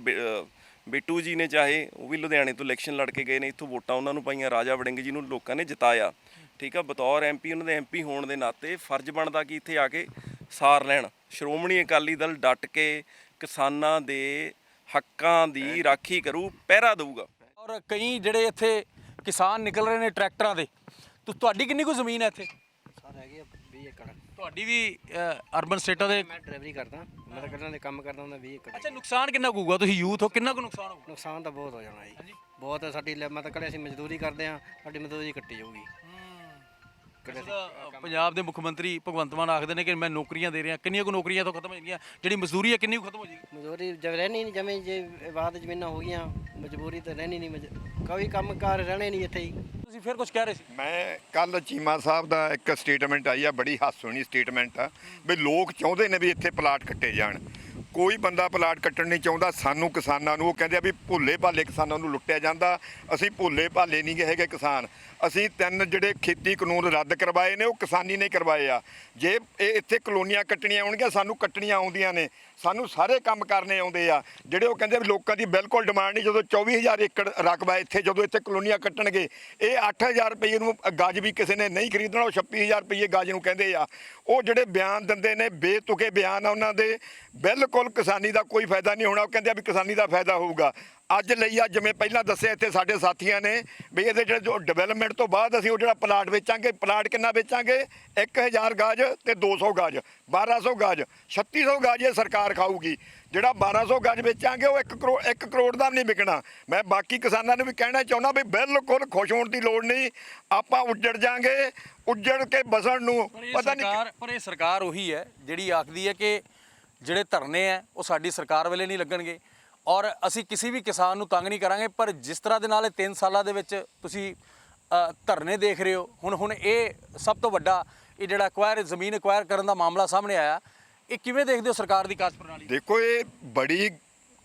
[SPEAKER 5] ਬਿੱਟੂ ਜੀ ਨੇ ਚਾਹੇ ਉਹ ਵੀ ਲੁਧਿਆਣੇ ਤੋਂ ਇਲੈਕਸ਼ਨ ਲੜ ਕੇ ਗਏ ਨੇ ਇੱਥੋਂ ਵੋਟਾਂ ਉਹਨਾਂ ਨੂੰ ਪਾਈਆਂ ਰਾਜਾ ਵੜਿੰਗ ਜੀ ਨੂੰ ਲੋਕਾਂ ਨੇ ਜਿਤਾਇਆ। ਠੀਕ ਆ ਬਤੌਰ ਐਮਪੀ ਉਹਨਾਂ ਦੇ ਐਮਪੀ ਹੋਣ ਦੇ ਨਾਤੇ ਫਰਜ਼ ਬਣਦਾ ਕਿ ਇੱਥੇ ਆ ਕੇ ਸਾਰ ਲੈਣ। ਸ਼੍ਰੋਮਣੀ ਅਕਾਲੀ ਦਲ ਡਟ ਕੇ ਕਿਸਾਨਾਂ ਦੇ ਹੱਕਾਂ ਦੀ ਰਾਖੀ ਕਰੂ ਪਹਿਰਾ ਦਊਗਾ।
[SPEAKER 8] ਔਰ ਕਈ ਜਿਹੜੇ ਇੱਥੇ ਕਿਸਾਨ ਨਿਕਲ ਰਹੇ ਨੇ ਟਰੈਕਟਰਾਂ ਦੇ ਤੁ- ਤੁਹਾਡੀ ਕਿੰਨੀ ਕੁ ਜ਼ਮੀਨ ਹੈ ਇੱਥੇ?
[SPEAKER 11] ਸਰ ਹੈਗੇ ਆ 20 ਏਕੜ।
[SPEAKER 8] ਤੁਹਾਡੀ ਵੀ ਅਰਬਨ ਸਟੇਟਾਂ ਦੇ
[SPEAKER 11] ਮੈਂ ਡਰਾਈਵਰੀ ਕਰਦਾ ਮਤਲਬ ਗੱਲਾਂ ਦੇ ਕੰਮ ਕਰਦਾ ਹੁੰਦਾ 20 ਏਕੜ।
[SPEAKER 8] ਅੱਛਾ ਨੁਕਸਾਨ ਕਿੰਨਾ ਕੁ ਹੋਊਗਾ? ਤੁਸੀਂ ਯੂਥ ਹੋ ਕਿੰਨਾ ਕੁ ਨੁਕਸਾਨ ਹੋਊਗਾ?
[SPEAKER 11] ਨੁਕਸਾਨ ਤਾਂ ਬਹੁਤ ਹੋ ਜਾਣਾ ਜੀ। ਬਹੁਤ ਹੈ ਸਾਡੀ ਲੈ- ਮਤਲਬ ਕਦੇ ਅਸੀਂ ਮਜ਼ਦੂਰੀ ਕਰਦੇ ਆ ਸਾਡੀ ਮਜ਼ਦੂਰੀ ਕੱਟੀ ਜਾਊਗੀ।
[SPEAKER 8] ਪੰਜਾਬ ਦੇ ਮੁੱਖ ਮੰਤਰੀ ਭਗਵੰਤ ਮਾਨ ਆਖਦੇ ਨੇ ਕਿ ਮੈਂ ਨੌਕਰੀਆਂ ਦੇ ਰਿਹਾ ਕਿੰਨੀਆਂ ਕੁ ਨੌਕਰੀਆਂ ਤੋਂ ਖਤਮ ਹੋ ਜਾਣਗੀਆਂ ਜਿਹੜੀ ਮਜ਼ਦੂਰੀ ਹੈ ਕਿੰਨੀ ਕੁ ਖਤਮ ਹੋ ਜਾਏਗੀ?
[SPEAKER 11] ਮਜ਼ਦੂਰੀ ਜਦ ਰਹਿਣੀ ਨਹੀਂ ਜਮੇ ਜੇ ਬਾਅਦ ਜ਼ਮੀਨਾਂ ਹੋ ਗਈਆਂ ਮਜਬੂਰੀ ਤਾਂ ਰਹਿਣੀ ਨਹੀਂ ਕੋਈ ਕੰਮ ਕਾਰ ਰਹਿਣੇ ਨਹੀਂ ਇੱਥੇ ਹੀ।
[SPEAKER 8] ਤੁਸੀਂ ਫਿਰ ਕੁਝ ਕਹਿ ਰਹੇ ਸੀ?
[SPEAKER 3] ਮੈਂ ਕੱਲ ਚੀਮਾ ਸਾਹਿਬ ਦਾ ਇੱਕ ਸਟੇਟਮੈਂਟ ਆਈ ਆ ਬੜੀ ਹਾਸੋਣੀ ਸਟੇਟਮੈਂਟ ਆ ਵੀ ਲੋਕ ਚਾਹੁੰਦੇ ਨੇ ਵੀ ਇੱਥੇ ਪਲਾਟ ਕੱਟੇ ਜਾਣ। ਕੋਈ ਬੰਦਾ ਪਲਾਟ ਕੱਟਣ ਨਹੀਂ ਚਾਹੁੰਦਾ, ਸਾਨੂੰ ਕਿਸਾਨਾਂ ਨੂੰ, ਉਹ ਕਹਿੰਦੇ ਆ ਵੀ ਭੋਲੇ ਭਾਲੇ ਕਿਸਾਨਾਂ ਨੂੰ ਲੁੱਟਿਆ ਜਾਂਦਾ, ਅਸੀਂ ਭੋਲੇ ਭਾਲੇ ਨਹੀਂ ਹੈਗੇ ਕਿਸਾਨ। ਅਸੀਂ ਤਿੰਨ ਜਿਹੜੇ ਖੇਤੀ ਕਾਨੂੰਨ ਰੱਦ ਕਰਵਾਏ ਨੇ, ਉਹ ਕਿਸਾਨੀ ਨੇ ਕਰਵਾਏ ਆ। ਜੇ ਇਹ ਇੱਥੇ ਕਲੋਨੀਆਂ ਕੱਟਣੀਆਂ ਆਉਣਗੀਆਂ, ਸਾਨੂੰ ਕੱਟਣੀਆਂ ਆਉਂਦੀਆਂ ਨੇ। ਸਾਨੂੰ ਸਾਰੇ ਕੰਮ ਕਰਨੇ ਆਉਂਦੇ ਆ। ਜਿਹੜੇ ਉਹ ਕਹਿੰਦੇ ਵੀ ਲੋਕਾਂ ਦੀ ਬਿਲਕੁਲ ਡਿਮਾਂਡ ਨਹੀਂ, ਜਦੋਂ 24000 ਏਕੜ ਰਕਬਾ ਇੱਥੇ, ਜਦੋਂ ਇੱਥੇ ਕਲੋਨੀਆਂ ਕੱਟਣਗੇ, ਇਹ 8000 ਰੁਪਏ ਨੂੰ ਗਾਜ ਵੀ ਕਿਸੇ ਨੇ ਨਹੀਂ ਖਰੀਦਣਾ, ਉਹ 26000 ਰੁਪਏ ਗਾਜ ਨੂੰ ਕਹਿੰਦੇ ਆ। ਉਹ ਜਿਹੜੇ ਬਿਆਨ ਦਿੰਦੇ ਨੇ, ਬੇਤੁਕੇ ਬਿਆਨ ਆ ਉਹਨਾਂ ਦੇ, ਬਿਲਕੁਲ ਕਿਸਾਨੀ ਦਾ ਕੋਈ ਫਾਇਦਾ ਨਹੀਂ ਹੋਣਾ। ਉਹ ਕਹਿੰਦੇ ਆ ਵੀ ਕਿਸਾਨੀ ਦਾ ਫਾਇਦਾ ਹੋਊਗਾ। ਅੱਜ ਲਈ ਆ ਜਿਵੇਂ ਪਹਿਲਾਂ ਦੱਸਿਆ ਇੱਥੇ ਸਾਡੇ ਸਾਥੀਆਂ ਨੇ ਵੀ ਇਹਦੇ ਜਿਹੜੇ ਜੋ ਡਿਵੈਲਪਮੈਂਟ ਤੋਂ ਬਾਅਦ ਅਸੀਂ ਉਹ ਜਿਹੜਾ ਪਲਾਟ ਵੇਚਾਂਗੇ ਪਲਾਟ ਕਿੰਨਾ ਵੇਚਾਂਗੇ? 1000 ਗਾਜ ਤੇ 200 ਗਾਜ 1200 ਗਾਜ 3600 ਗਾਜ ਇਹ ਸਰਕਾਰ ਖਾਊਗੀ। ਜਿਹੜਾ 1200 ਗਾਜ ਵੇਚਾਂਗੇ ਉਹ 1 ਕਰੋੜ 1 ਕਰੋੜ ਦਾ ਨਹੀਂ ਵਿਕਣਾ। ਮੈਂ ਬਾਕੀ ਕਿਸਾਨਾਂ ਨੂੰ ਵੀ ਕਹਿਣਾ ਚਾਹੁੰਦਾ ਵੀ ਬਿਲਕੁਲ ਖੁਸ਼ ਹੋਣ ਦੀ ਲੋੜ ਨਹੀਂ। ਆਪਾਂ ਉੱਜੜ ਜਾਾਂਗੇ ਉੱਜੜ ਕੇ ਬਸਣ ਨੂੰ। ਪਤਾ ਨਹੀਂ
[SPEAKER 8] ਸਰਕਾਰ ਪਰ ਇਹ ਸਰਕਾਰ ਉਹੀ ਹੈ ਜਿਹੜੀ ਆਖਦੀ ਹੈ ਕਿ ਜਿਹੜੇ ਧਰਨੇ ਆ ਉਹ ਸਾਡੀ ਸਰਕਾਰ ਵੇਲੇ ਨਹੀਂ ਲੱਗਣਗੇ। ਔਰ ਅਸੀਂ ਕਿਸੇ ਵੀ ਕਿਸਾਨ ਨੂੰ ਤੰਗ ਨਹੀਂ ਕਰਾਂਗੇ, ਪਰ ਜਿਸ ਤਰ੍ਹਾਂ ਦੇ ਨਾਲ ਇਹ 3 ਸਾਲਾਂ ਦੇ ਵਿੱਚ ਤੁਸੀਂ ਧਰਨੇ ਦੇਖ ਰਹੇ ਹੋ, ਹੁਣ ਹੁਣ ਇਹ ਸਭ ਤੋਂ ਵੱਡਾ ਇਹ ਜਿਹੜਾ ਐਕਵਾਇਰ ਜ਼ਮੀਨ ਐਕਵਾਇਰ ਕਰਨ ਦਾ ਮਾਮਲਾ ਸਾਹਮਣੇ ਆਇਆ, ਇਹ ਕਿਵੇਂ ਦੇਖਦੇ ਹੋ ਸਰਕਾਰ ਦੀ ਕਾਰਜ ਪ੍ਰਣਾਲੀ?
[SPEAKER 3] ਦੇਖੋ, ਇਹ ਬੜੀ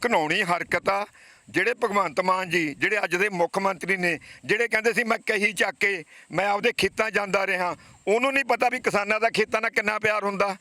[SPEAKER 3] ਘਨੌਣੀ ਹਰਕਤ ਆ, ਜਿਹੜੇ ਭਗਵੰਤ ਮਾਨ ਜੀ, ਜਿਹੜੇ ਅੱਜ ਦੇ ਮੁੱਖ ਮੰਤਰੀ ਨੇ, ਜਿਹੜੇ ਕਹਿੰਦੇ ਸੀ, ਮੈਂ ਕਹੀ ਚੱਕ ਕੇ, ਮੈਂ ਆਪਦੇ ਖੇਤਾਂ ਜਾਂਦਾ ਰਿਹਾ ਉਹਨੂੰ ਨਹੀਂ ਪਤਾ ਵੀ ਕਿਸਾਨਾਂ ਦਾ ਖੇਤਾਂ ਨਾਲ ਕਿੰਨਾ ਪਿਆਰ ਹੁੰਦਾ।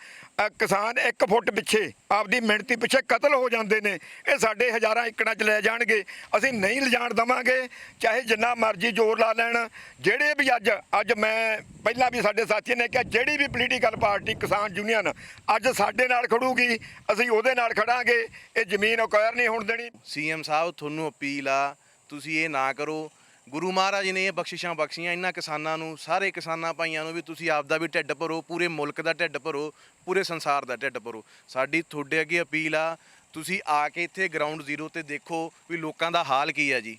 [SPEAKER 3] ਕਿਸਾਨ 1 ਫੁੱਟ ਪਿੱਛੇ ਆਪਦੀ ਮਿਹਨਤੀ ਪਿੱਛੇ ਕਤਲ ਹੋ ਜਾਂਦੇ ਨੇ। ਇਹ ਸਾਡੇ ਹਜ਼ਾਰਾਂ ਏਕੜਾਂ 'ਚ ਲੈ ਜਾਣਗੇ। ਅਸੀਂ ਨਹੀਂ ਲਿਜਾਣ ਦਵਾਂਗੇ। ਚਾਹੇ ਜਿੰਨਾ ਮਰਜ਼ੀ ਜ਼ੋਰ ਲਾ ਲੈਣ। ਜਿਹੜੇ ਵੀ ਅੱਜ ਅੱਜ ਮੈਂ ਪਹਿਲਾਂ ਵੀ ਸਾਡੇ ਸਾਥੀ ਨੇ ਕਿਹਾ, ਜਿਹੜੀ ਵੀ ਪੋਲੀਟੀਕਲ ਪਾਰਟੀ ਕਿਸਾਨ ਯੂਨੀਅਨ ਅੱਜ ਸਾਡੇ ਨਾਲ ਖੜੂਗੀ, ਅਸੀਂ ਉਹਦੇ ਨਾਲ ਖੜਾਂਗੇ। ਇਹ ਜ਼ਮੀਨ ਅਕਵਾਇਰ ਨਹੀਂ ਹੋਣ ਦੇਣੀ।
[SPEAKER 12] ਸੀਐਮ ਸਾਹਿਬ, ਤੁਹਾਨੂੰ ਅਪੀਲ ਆ, ਤੁਸੀਂ ਇਹ ਨਾ ਕਰੋ। ਗੁਰੂ ਮਹਾਰਾਜ ਨੇ ਇਹ ਬਖਸ਼ਿਸ਼ਾਂ ਬਖਸ਼ੀਆਂ ਇਹਨਾਂ ਕਿਸਾਨਾਂ ਨੂੰ ਸਾਰੇ ਕਿਸਾਨਾਂ ਭਾਈਆਂ ਨੂੰ ਵੀ ਤੁਸੀਂ ਆਪਦਾ ਵੀ ਢਿੱਡ ਭਰੋ ਪੂਰੇ ਮੁਲਕ ਦਾ ਢਿੱਡ ਭਰੋ ਪੂਰੇ ਸੰਸਾਰ ਦਾ ਢਿੱਡ ਭਰੋ। ਸਾਡੀ ਤੁਹਾਡੇ ਅੱਗੇ ਅਪੀਲ ਆ ਤੁਸੀਂ ਆ ਕੇ ਇੱਥੇ ਗਰਾਊਂਡ ਜ਼ੀਰੋ ਤੇ ਦੇਖੋ ਵੀ ਲੋਕਾਂ ਦਾ ਹਾਲ ਕੀ ਆ ਜੀ।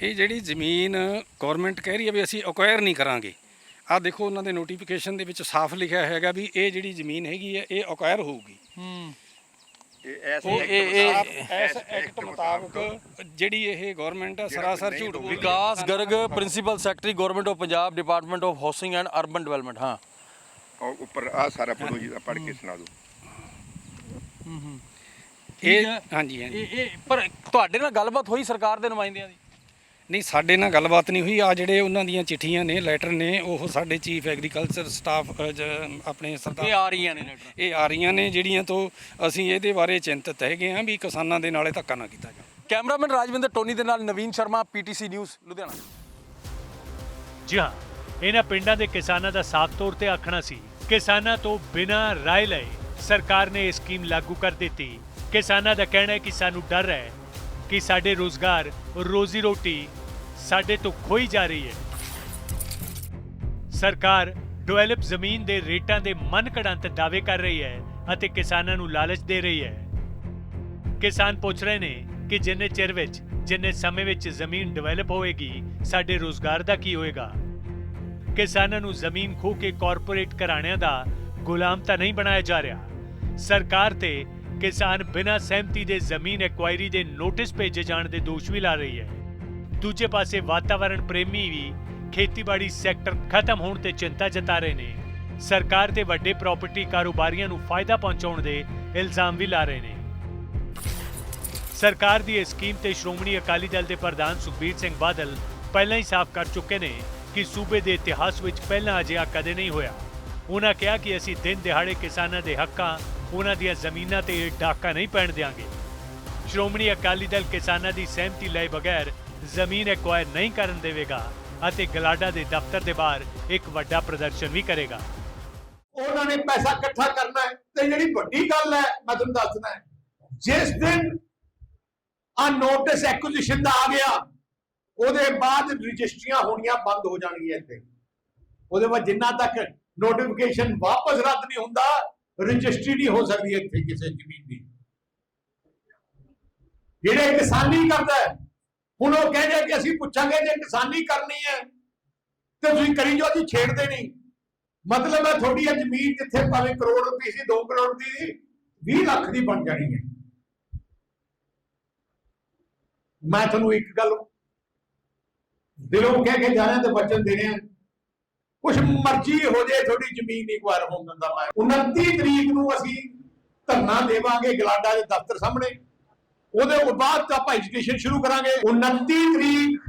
[SPEAKER 10] ਇਹ ਜਿਹੜੀ ਜ਼ਮੀਨ ਗਵਰਨਮੈਂਟ ਕਹਿ ਰਹੀ ਹੈ ਵੀ ਅਸੀਂ ਅਕਵਾਇਰ ਨਹੀਂ ਕਰਾਂਗੇ ਆ ਦੇਖੋ ਉਹਨਾਂ ਦੇ ਨੋਟੀਫਿਕੇਸ਼ਨ ਦੇ ਵਿੱਚ ਸਾਫ਼ ਲਿਖਿਆ ਹੈਗਾ ਵੀ ਇਹ ਜਿਹੜੀ ਜ਼ਮੀਨ ਹੈਗੀ ਹੈ ਇਹ ਅਕਵਾਇਰ ਹੋਊਗੀ।
[SPEAKER 8] ਇਹ ਇਹ ਇਹ
[SPEAKER 10] ਐਸ ਐਕਟ ਮੁਤਾਬਕ ਜਿਹੜੀ ਇਹ ਗਵਰਨਮੈਂਟ ਹੈ ਸਰਾਸਰ ਝੂਠ ਬੋਲ ਰਹੀ ਹੈ।
[SPEAKER 8] Vikas Garg principal secretary government of Punjab department of housing and urban development ਹਾਂ।
[SPEAKER 3] ਔਰ ਉੱਪਰ ਆ ਸਾਰਾ ਪੜੋ ਜੀ ਪੜ ਕੇ ਸੁਣਾ ਦਿਓ।
[SPEAKER 10] ਇਹ ਹਾਂਜੀ ਹਾਂਜੀ।
[SPEAKER 8] ਇਹ ਇਹ ਪਰ ਤੁਹਾਡੇ ਨਾਲ ਗੱਲਬਾਤ ਹੋਈ ਸਰਕਾਰ ਦੇ ਨੁਮਾਇੰਦਿਆਂ ਦੀ?
[SPEAKER 10] ਨਹੀਂ ਸਾਡੇ ਨਾਲ ਗੱਲਬਾਤ ਨਹੀਂ ਹੋਈ। ਆ ਜਿਹੜੇ ਉਹਨਾਂ ਦੀਆਂ ਚਿੱਠੀਆਂ ਨੇ ਲੈਟਰ ਨੇ ਉਹ ਸਾਡੇ ਚੀਫ ਐਗਰੀਕਲਚਰ ਸਟਾਫ ਆਪਣੇ
[SPEAKER 8] ਇਹ
[SPEAKER 10] ਸਰਦਾਰ
[SPEAKER 8] ਆ ਰਹੀਆਂ ਨੇ ਲੈਟਰ
[SPEAKER 10] ਇਹ ਆ ਰਹੀਆਂ ਨੇ ਜਿਹੜੀਆਂ ਤੋਂ ਅਸੀਂ ਇਹਦੇ ਬਾਰੇ ਚਿੰਤਤ ਹੈਗੇ ਆ ਵੀ ਕਿਸਾਨਾਂ ਦੇ ਨਾਲੇ ਧੱਕਾ ਨਾ ਕੀਤਾ ਜਾਵੇ।
[SPEAKER 8] ਕੈਮਰਾਮੈਨ ਰਾਜਵਿੰਦਰ ਟੋਨੀ ਦੇ ਨਾਲ ਨਵੀਨ ਸ਼ਰਮਾ ਪੀਟੀਸੀ ਨਿਊਜ਼ ਲੁਧਿਆਣਾ।
[SPEAKER 7] ਜੀ ਹਾਂ ਇਹਨਾਂ ਪਿੰਡਾਂ ਦੇ ਕਿਸਾਨਾਂ ਦਾ ਸਾਫ਼ ਤੌਰ ਤੇ ਆਖਣਾ ਸੀ ਕਿਸਾਨਾਂ ਤੋਂ ਬਿਨਾਂ ਰਾਏ ਲਏ ਸਰਕਾਰ ਨੇ ਇਹ ਸਕੀਮ ਲਾਗੂ ਕਰ ਦਿੱਤੀ। ਕਿਸਾਨਾਂ ਦਾ ਕਹਿਣਾ ਹੈ ਕਿ ਸਾਨੂੰ ਡਰ ਹੈ ਕਿ ਸਾਡੇ ਰੋਜ਼ਗਾਰ ਰੋਜ਼ੀ ਰੋਟੀ ਸਾਡੇ ਤੋਂ ਖੋਈ ਜਾ ਰਹੀ ਹੈ। ਸਰਕਾਰ ਡਿਵੈਲਪ ਜ਼ਮੀਨ ਦੇ ਰੇਟਾਂ ਦੇ ਮਨ ਘੜੰਤ ਦਾਅਵੇ ਕਰ ਰਹੀ ਹੈ ਅਤੇ ਕਿਸਾਨਾਂ ਨੂੰ ਲਾਲਚ ਦੇ ਰਹੀ ਹੈ। ਕਿਸਾਨ ਪੁੱਛ ਰਹੇ ਨੇ ਕਿ ਜਿੰਨੇ ਚਿਰ ਵਿੱਚ, ਜਿੰਨੇ ਸਮੇਂ ਵਿੱਚ ਜ਼ਮੀਨ ਡਿਵੈਲਪ ਹੋਏਗੀ, ਸਾਡੇ ਰੋਜ਼ਗਾਰ ਦਾ ਕੀ ਹੋਏਗਾ? ਕਿਸਾਨਾਂ ਨੂੰ ਜ਼ਮੀਨ ਖੋ ਕੇ ਕਾਰਪੋਰੇਟ ਘਰਾਣਿਆਂ ਦਾ ਗੁਲਾਮ ਤਾਂ ਨਹੀਂ ਬਣਾਇਆ ਜਾ ਰਿਹਾ। ਸਰਕਾਰ ਤੇ ਕਿਸਾਨ ਬਿਨਾਂ ਸਹਿਮਤੀ ਦੇ ਜ਼ਮੀਨ ਐਕਵਾਇਰੀ ਦੇ ਨੋਟਿਸ ਭੇਜੇ ਜਾਣ ਦੇ ਦੋਸ਼ ਵੀ ਲਾ ਰਹੀ ਹੈ। ਦੂਜੇ ਪਾਸੇ ਵਾਤਾਵਰਣ ਪ੍ਰੇਮੀ ਵੀ ਖੇਤੀਬਾੜੀ ਸੈਕਟਰ ਖਤਮ ਹੋਣ ਤੇ ਚਿੰਤਾ ਜਤਾ ਰਹੇ ਨੇ। ਸਰਕਾਰ ਤੇ ਵੱਡੇ ਪ੍ਰਾਪਰਟੀ ਕਾਰੋਬਾਰੀਆਂ ਨੂੰ ਫਾਇਦਾ ਪਹੁੰਚਾਉਣ ਦੇ ਇਲਜ਼ਾਮ ਵੀ ਲਾ ਰਹੇ ਨੇ। ਸਰਕਾਰ ਦੀ ਇਹ ਸਕੀਮ ਤੇ ਸ਼੍ਰੋਮਣੀ ਅਕਾਲੀ ਦਲ ਦੇ ਪ੍ਰਧਾਨ ਸੁਖਬੀਰ ਸਿੰਘ ਬਾਦਲ ਪਹਿਲਾਂ ਹੀ ਸਾਫ਼ ਕਰ ਚੁੱਕੇ ਨੇ ਕਿ ਸੂਬੇ ਦੇ ਇਤਿਹਾਸ ਵਿੱਚ ਪਹਿਲਾਂ ਅਜਿਹਾ ਕਦੇ ਨਹੀਂ ਹੋਇਆ। ਉਹਨਾਂ ਕਿਹਾ ਕਿ ਅਸੀਂ ਦਿਨ ਦਿਹਾੜੇ ਕਿਸਾਨਾਂ ਦੇ ਹੱਕਾਂ, ਉਹਨਾਂ ਦੀਆਂ ਜ਼ਮੀਨਾਂ ਤੇ ਡਾਕਾ ਨਹੀਂ ਪੈਣ ਦਿਆਂਗੇ। ਸ਼੍ਰੋਮਣੀ ਅਕਾਲੀ ਦਲ ਕਿਸਾਨਾਂ ਦੀ ਸਹਿਮਤੀ ਲਏ ਬਗੈਰ ਜ਼ਮੀਨ ਐਕਵਾਇਰ ਨਹੀਂ ਕਰਨ ਦੇਵੇਗਾ ਅਤੇ ਗਲਾਡਾ ਦੇ ਦਫ਼ਤਰ ਦੇ ਬਾਹਰ ਇੱਕ ਵੱਡਾ ਪ੍ਰਦਰਸ਼ਨ ਵੀ ਕਰੇਗਾ।
[SPEAKER 2] ਉਹਨਾਂ ਨੇ ਪੈਸਾ ਇਕੱਠਾ ਕਰਨਾ ਹੈ ਤੇ ਜਿਹੜੀ ਵੱਡੀ ਗੱਲ ਹੈ ਮੈਂ ਤੁਹਾਨੂੰ ਦੱਸਣਾ ਹੈ ਜਿਸ ਦਿਨ ਆ ਨੋਟਿਸ ਐਕੁਜੀਸ਼ਨ ਦਾ ਆ ਗਿਆ ਉਹਦੇ ਬਾਅਦ ਰਜਿਸਟਰੀਆਂ ਹੋਣੀਆਂ ਬੰਦ ਹੋ ਜਾਣਗੀਆਂ ਇੱਥੇ। ਉਹਦੇ ਬਾਅਦ ਜਿੰਨਾ ਤੱਕ ਨੋਟੀਫਿਕੇਸ਼ਨ ਵਾਪਸ ਰੱਦ ਨਹੀਂ ਹੁੰਦਾ ਰਜਿਸਟਰੀ ਨਹੀਂ ਹੋ ਸਕਦੀ ਇੱਥੇ ਕਿਸੇ ਜ਼ਮੀਨ ਦੀ। ਜਿਹੜੇ ਕਿਸਾਨੀ ਕਰਦਾ ਹੈ, ਹੁਣ ਉਹ ਕਹਿੰਦੇ ਕਿ ਅਸੀਂ ਪੁੱਛਾਂਗੇ ਜੇ ਕਿਸਾਨੀ ਕਰਨੀ ਹੈ ਤੇ ਤੁਸੀਂ ਕਰੀ ਜੋ ਅਸੀਂ ਛੇੜਦੇ ਨਹੀਂ। ਮਤਲਬ ਹੈ ਤੁਹਾਡੀ ਇਹ ਜ਼ਮੀਨ ਜਿੱਥੇ ਭਾਵੇਂ ਕਰੋੜ ਰੁਪਏ ਸੀ 2 ਕਰੋੜ ਦੀ ਸੀ 20 ਲੱਖ ਦੀ ਬਣ ਜਾਣੀ ਹੈ। ਮੈਂ ਤੁਹਾਨੂੰ ਇੱਕ ਗੱਲ ਦਿਲੋਂ ਕਹਿ ਕੇ ਜਾਣਾ ਤੇ ਵਚਨ ਦੇਣੇ ਆ ਕੁਛ ਮਰਜ਼ੀ ਹੋ ਜੇ ਤੁਹਾਡੀ ਜ਼ਮੀਨ ਨਹੀਂ ਅਕਵਾਇਰ ਹੋਣ ਦਿੰਦਾ ਮੈਂ। 29 ਤਰੀਕ ਨੂੰ ਅਸੀਂ ਧਰਨਾ ਦੇਵਾਂਗੇ ਗਲਾਡਾ ਦੇ ਦਫ਼ਤਰ ਸਾਹਮਣੇ। ਉਹਦੇ ਤੋਂ ਬਾਅਦ ਤਾਂ ਆਪਾਂ ਐਜੂਕੇਸ਼ਨ ਸ਼ੁਰੂ ਕਰਾਂਗੇ। 29 ਤਰੀਕ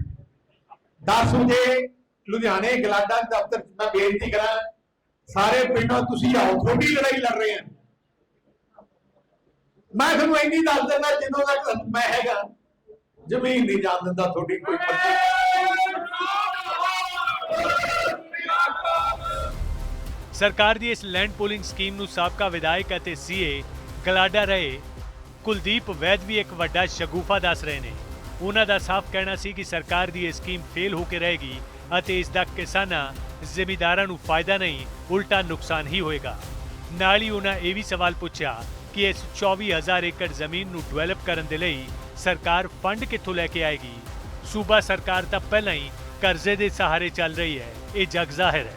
[SPEAKER 2] 10 ਵਜੇ ਲੁਧਿਆਣੇ ਗਲਾਡਾ ਦਫ਼ਤਰ ਮੈਂ ਬੇਨਤੀ ਕਰਾਂ, ਸਾਰੇ ਪਿੰਡੋਂ ਤੁਸੀਂ ਆਓ, ਤੁਹਾਡੀ ਲੜਾਈ ਲੜ ਰਹੇ ਆ। ਮੈਂ ਤੁਹਾਨੂੰ ਇੰਨੀ ਦੱਸ ਦਿੰਦਾ ਜਦੋਂ ਤੱਕ ਮੈਂ ਹੈਗਾ, ਜ਼ਮੀਨ ਨਹੀਂ ਜਾਣ ਦਿੰਦਾ ਤੁਹਾਡੀ ਕੋਈ
[SPEAKER 7] ਸਰਕਾਰ ਦੀ ਇਸ ਲੈਂਡ ਪੂਲਿੰਗ ਸਕੀਮ ਨੂੰ ਸਾਬਕਾ ਵਿਧਾਇਕ ਅਤੇ ਸੀਏ ਗਲਾਡਾ ਰਹੇ ਕੁਲਦੀਪ ਵੈਦ ਵੀ ਇੱਕ ਵੱਡਾ ਸ਼ਗੂਫਾ ਦੱਸ ਰਹੇ ਨੇ। ਉਹਨਾਂ ਦਾ ਸਾਫ਼ ਕਹਿਣਾ ਸੀ ਕਿ ਸਰਕਾਰ ਦੀ ਇਹ ਸਕੀਮ ਫੇਲ ਹੋ ਕੇ ਰਹੇਗੀ ਅਤੇ ਇਸ ਦਾ ਕਿਸਾਨਾਂ, ਜ਼ਿਮੀਦਾਰਾਂ ਨੂੰ ਫਾਇਦਾ ਨਹੀਂ, ਉਲਟਾ ਨੁਕਸਾਨ ਹੀ ਹੋਏਗਾ। ਨਾਲ ਹੀ ਉਹਨਾਂ ਇਹ ਵੀ ਸਵਾਲ ਪੁੱਛਿਆ ਕਿ ਇਸ 24000 ਏਕੜ ਜ਼ਮੀਨ ਨੂੰ ਡਿਵੈਲਪ ਕਰਨ ਦੇ ਲਈ ਸਰਕਾਰ ਫੰਡ ਕਿੱਥੋਂ ਲੈ ਕੇ ਆਏਗੀ? ਸੂਬਾ ਸਰਕਾਰ ਤਾਂ ਪਹਿਲਾਂ ਹੀ ਕਰਜ਼ੇ ਦੇ ਸਹਾਰੇ ਚੱਲ ਰਹੀ ਹੈ, ਇਹ ਜਗ ਜ਼ਾਹਿਰ ਹੈ।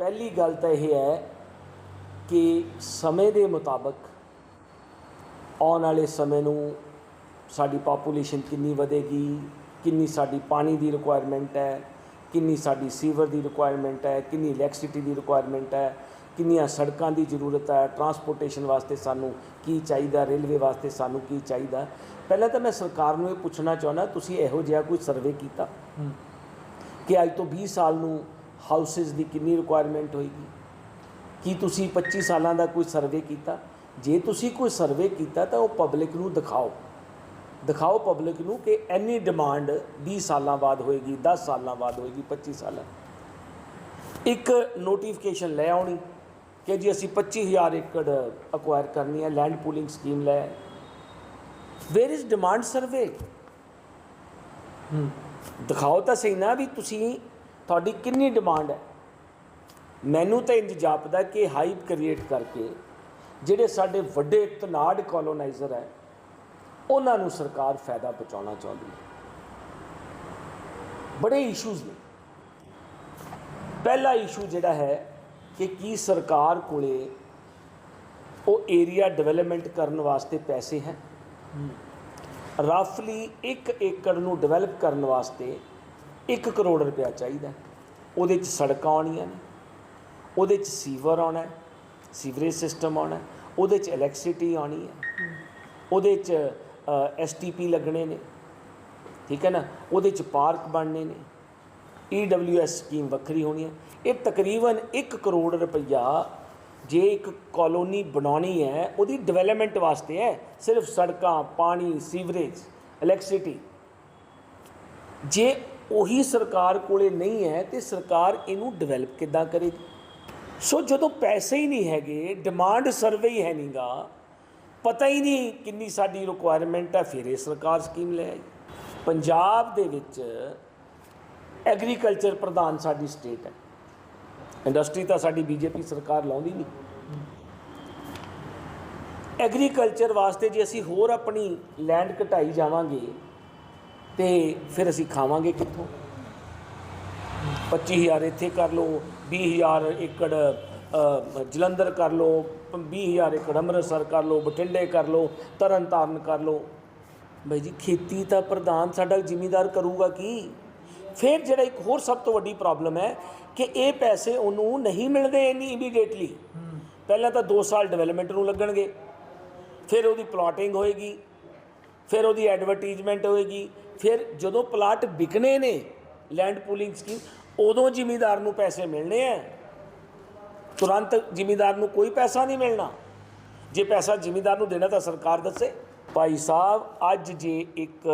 [SPEAKER 13] ਪਹਿਲੀ ਗੱਲ ਤਾਂ ਇਹ ਹੈ ਕਿ ਸਮੇਂ ਦੇ ਮੁਤਾਬਕ ਆਉਣ ਵਾਲੇ ਸਮੇਂ ਨੂੰ ਸਾਡੀ ਪਾਪੂਲੇਸ਼ਨ ਕਿੰਨੀ ਵਧੇਗੀ ਕਿੰਨੀ ਸਾਡੀ ਪਾਣੀ ਦੀ ਰਿਕੁਆਇਰਮੈਂਟ ਹੈ ਕਿੰਨੀ ਸਾਡੀ ਸੀਵਰ ਦੀ ਰਿਕੁਆਇਰਮੈਂਟ ਹੈ ਕਿੰਨੀ ਇਲੈਕਟ੍ਰਿਸਿਟੀ ਦੀ ਰਿਕੁਆਇਰਮੈਂਟ ਹੈ ਕਿੰਨੀਆਂ ਸੜਕਾਂ ਦੀ ਜ਼ਰੂਰਤ ਹੈ ਟਰਾਂਸਪੋਰਟੇਸ਼ਨ ਵਾਸਤੇ ਸਾਨੂੰ ਕੀ ਚਾਹੀਦਾ ਰੇਲਵੇ ਵਾਸਤੇ ਸਾਨੂੰ ਕੀ ਚਾਹੀਦਾ। ਪਹਿਲਾਂ ਤਾਂ ਮੈਂ ਸਰਕਾਰ ਨੂੰ ਇਹ ਪੁੱਛਣਾ ਚਾਹੁੰਦਾ ਤੁਸੀਂ ਇਹੋ ਜਿਹਾ ਕੋਈ ਸਰਵੇ ਕੀਤਾ? ਕਿ ਅੱਜ ਤੋਂ 20 ਸਾਲ ਨੂੰ ਹਾਊਸਸ ਦੀ ਕਿੰਨੀ ਰਿਕੁਆਇਰਮੈਂਟ ਹੋਏਗੀ? ਕੀ ਤੁਸੀਂ 25 ਸਾਲਾਂ ਦਾ ਕੋਈ ਸਰਵੇ ਕੀਤਾ? ਜੇ ਤੁਸੀਂ ਕੋਈ ਸਰਵੇ ਕੀਤਾ ਤਾਂ ਉਹ ਪਬਲਿਕ ਨੂੰ ਦਿਖਾਓ। ਦਿਖਾਓ ਪਬਲਿਕ ਨੂੰ ਕਿ ਐਨੀ ਡਿਮਾਂਡ 20 ਸਾਲਾਂ ਬਾਅਦ ਹੋਏਗੀ 10 ਸਾਲਾਂ ਬਾਅਦ ਹੋਏਗੀ 25 ਸਾਲਾਂ। ਇੱਕ ਨੋਟੀਫਿਕੇਸ਼ਨ ਲੈ ਆਉਣੀ ਕਿ ਜੀ ਅਸੀਂ 25000 ਏਕੜ ਅਕਵਾਇਰ ਕਰਨੀ ਹੈ ਲੈਂਡ ਪੂਲਿੰਗ ਸਕੀਮ ਲੈ ਵੇਅਰ ਇਜ਼ ਡਿਮਾਂਡ ਸਰਵੇ ਦਿਖਾਓ ਤਾਂ ਸਹੀ ਨਾ ਵੀ ਤੁਸੀਂ, ਤੁਹਾਡੀ ਕਿੰਨੀ ਡਿਮਾਂਡ ਹੈ। ਮੈਨੂੰ ਤਾਂ ਇੰਜ ਜਾਪਦਾ ਕਿ ਹਾਈਪ ਕ੍ਰੀਏਟ ਕਰਕੇ ਜਿਹੜੇ ਸਾਡੇ ਵੱਡੇ ਤਨਾੜ ਕਲੋਨਾਈਜ਼ਰ ਹੈ, ਉਹਨਾਂ ਨੂੰ ਸਰਕਾਰ ਫਾਇਦਾ ਪਹੁੰਚਾਉਣਾ ਚਾਹੁੰਦੀ ਹੈ। ਬੜੇ ਇਸ਼ੂਜ਼ ਨੇ। ਪਹਿਲਾ ਇਸ਼ੂ ਜਿਹੜਾ ਹੈ ਕਿ ਕੀ ਸਰਕਾਰ ਕੋਲੇ ਉਹ ਏਰੀਆ ਡਿਵੈਲਪਮੈਂਟ ਕਰਨ ਵਾਸਤੇ ਪੈਸੇ ਹੈ। ਰਫਲੀ 1 ਏਕੜ ਨੂੰ ਡਿਵੈਲਪ ਕਰਨ ਵਾਸਤੇ 1 ਕਰੋੜ ਰੁਪਇਆ ਚਾਹੀਦਾ ਉਹਦੇ 'ਚ ਸੜਕਾਂ ਆਉਣੀਆਂ ਨੇ। ਉਹਦੇ 'ਚ ਸੀਵਰ ਆਉਣਾ ਹੈ। ਸੀਵਰੇਜ ਸਿਸਟਮ ਆਉਣਾ ਉਹਦੇ 'ਚ ਇਲੈਕਟ੍ਰਿਸਿਟੀ ਆਉਣੀ ਹੈ, ਉਹਦੇ 'ਚ ਐਸਟੀਪੀ ਲੱਗਣੇ ਨੇ, ਠੀਕ ਹੈ ਨਾ? ਉਹਦੇ 'ਚ ਪਾਰਕ ਬਣਨੇ ਨੇ ਈਡਬਲਯੂਐਸ ਸਕੀਮ ਵੱਖਰੀ ਹੋਣੀ ਹੈ। ਇਹ ਤਕਰੀਬਨ 1 ਕਰੋੜ ਰੁਪਈਆ ਜੇ ਇੱਕ ਕਾਲੋਨੀ ਬਣਾਉਣੀ ਹੈ, ਉਹਦੀ ਡਿਵੈਲਪਮੈਂਟ ਵਾਸਤੇ ਹੈ, ਸਿਰਫ ਸੜਕਾਂ, ਪਾਣੀ, ਸੀਵਰੇਜ ਇਲੈਕਟ੍ਰਿਸਿਟੀ ਜੇ ਉਹੀ ਸਰਕਾਰ ਕੋਲੇ ਨਹੀਂ ਹੈ, ਤੇ ਸਰਕਾਰ ਇਹਨੂੰ ਡਿਵੈਲਪ ਕਿੱਦਾਂ ਕਰੇਗੀ ਸੋ ਜਦੋਂ ਪੈਸੇ ਹੀ ਨਹੀਂ ਹੈਗੇ ਡਿਮਾਂਡ ਸਰਵੇ ਹੀ ਹੈ ਨਹੀਂਗਾ ਪਤਾ ਹੀ ਨਹੀਂ ਕਿੰਨੀ ਸਾਡੀ ਰਿਕੁਆਇਰਮੈਂਟ ਹੈ, ਫਿਰ ਇਹ ਸਰਕਾਰ ਸਕੀਮ ਲੈ ਆਈ। ਪੰਜਾਬ ਦੇ ਵਿੱਚ ਐਗਰੀਕਲਚਰ ਪ੍ਰਧਾਨ ਸਾਡੀ ਸਟੇਟ ਹੈ। ਇੰਡਸਟਰੀ ਤਾਂ ਸਾਡੀ ਬੀਜੇਪੀ ਸਰਕਾਰ ਲਾਉਂਦੀ ਨਹੀਂ। ਐਗਰੀਕਲਚਰ ਵਾਸਤੇ ਜੇ ਅਸੀਂ ਹੋਰ ਆਪਣੀ ਲੈਂਡ ਘਟਾਈ ਜਾਵਾਂਗੇ, ਤੇ ਫਿਰ ਅਸੀਂ ਖਾਵਾਂਗੇ ਕਿੱਥੋਂ? 25000 ਇੱਥੇ ਕਰ ਲਓ 20000 ਏਕੜ ਜਲੰਧਰ ਕਰ ਲਓ 20000 ਏਕੜ ਅੰਮ੍ਰਿਤਸਰ ਕਰ ਲਓ, ਬਠਿੰਡੇ ਕਰ ਲਓ, ਤਰਨਤਾਰਨ ਕਰ ਲਓ। ਬਈ ਜੀ, ਖੇਤੀ ਤਾਂ ਪ੍ਰਧਾਨ ਸਾਡਾ ਜ਼ਿਮੀਦਾਰ ਕਰੂਗਾ ਕੀ? ਫਿਰ ਜਿਹੜਾ ਇੱਕ ਹੋਰ ਸਭ ਤੋਂ ਵੱਡੀ ਪ੍ਰੋਬਲਮ ਹੈ ਕਿ ਇਹ ਪੈਸੇ ਉਹਨੂੰ ਨਹੀਂ ਮਿਲਦੇ ਇੰਨੀ ਇਮੀਡੀਏਟਲੀ ਪਹਿਲਾਂ ਤਾਂ 2 ਸਾਲ ਡਿਵੈਲਪਮੈਂਟ ਨੂੰ ਲੱਗਣਗੇ। ਫਿਰ ਉਹਦੀ ਪਲਾਟਿੰਗ ਹੋਏਗੀ। ਫਿਰ ਉਹਦੀ ਐਡਵਰਟਾਈਜ਼ਮੈਂਟ ਹੋਏਗੀ। ਫਿਰ ਜਦੋਂ ਪਲਾਟ ਵਿਕਣੇ ਨੇ ਲੈਂਡ ਪੂਲਿੰਗ ਸਕੀਮ ਉਦੋਂ ਜ਼ਿਮੀਦਾਰ ਨੂੰ ਪੈਸੇ ਮਿਲਣੇ ਆ ਤੁਰੰਤ ਜ਼ਿਮੀਦਾਰ ਨੂੰ ਕੋਈ ਪੈਸਾ ਨਹੀਂ ਮਿਲਣਾ। ਜੇ ਪੈਸਾ ਜ਼ਿਮੀਦਾਰ ਨੂੰ ਦੇਣਾ ਤਾਂ ਸਰਕਾਰ ਦੱਸੇ। ਭਾਈ ਸਾਹਿਬ, ਅੱਜ ਜੇ ਇੱਕ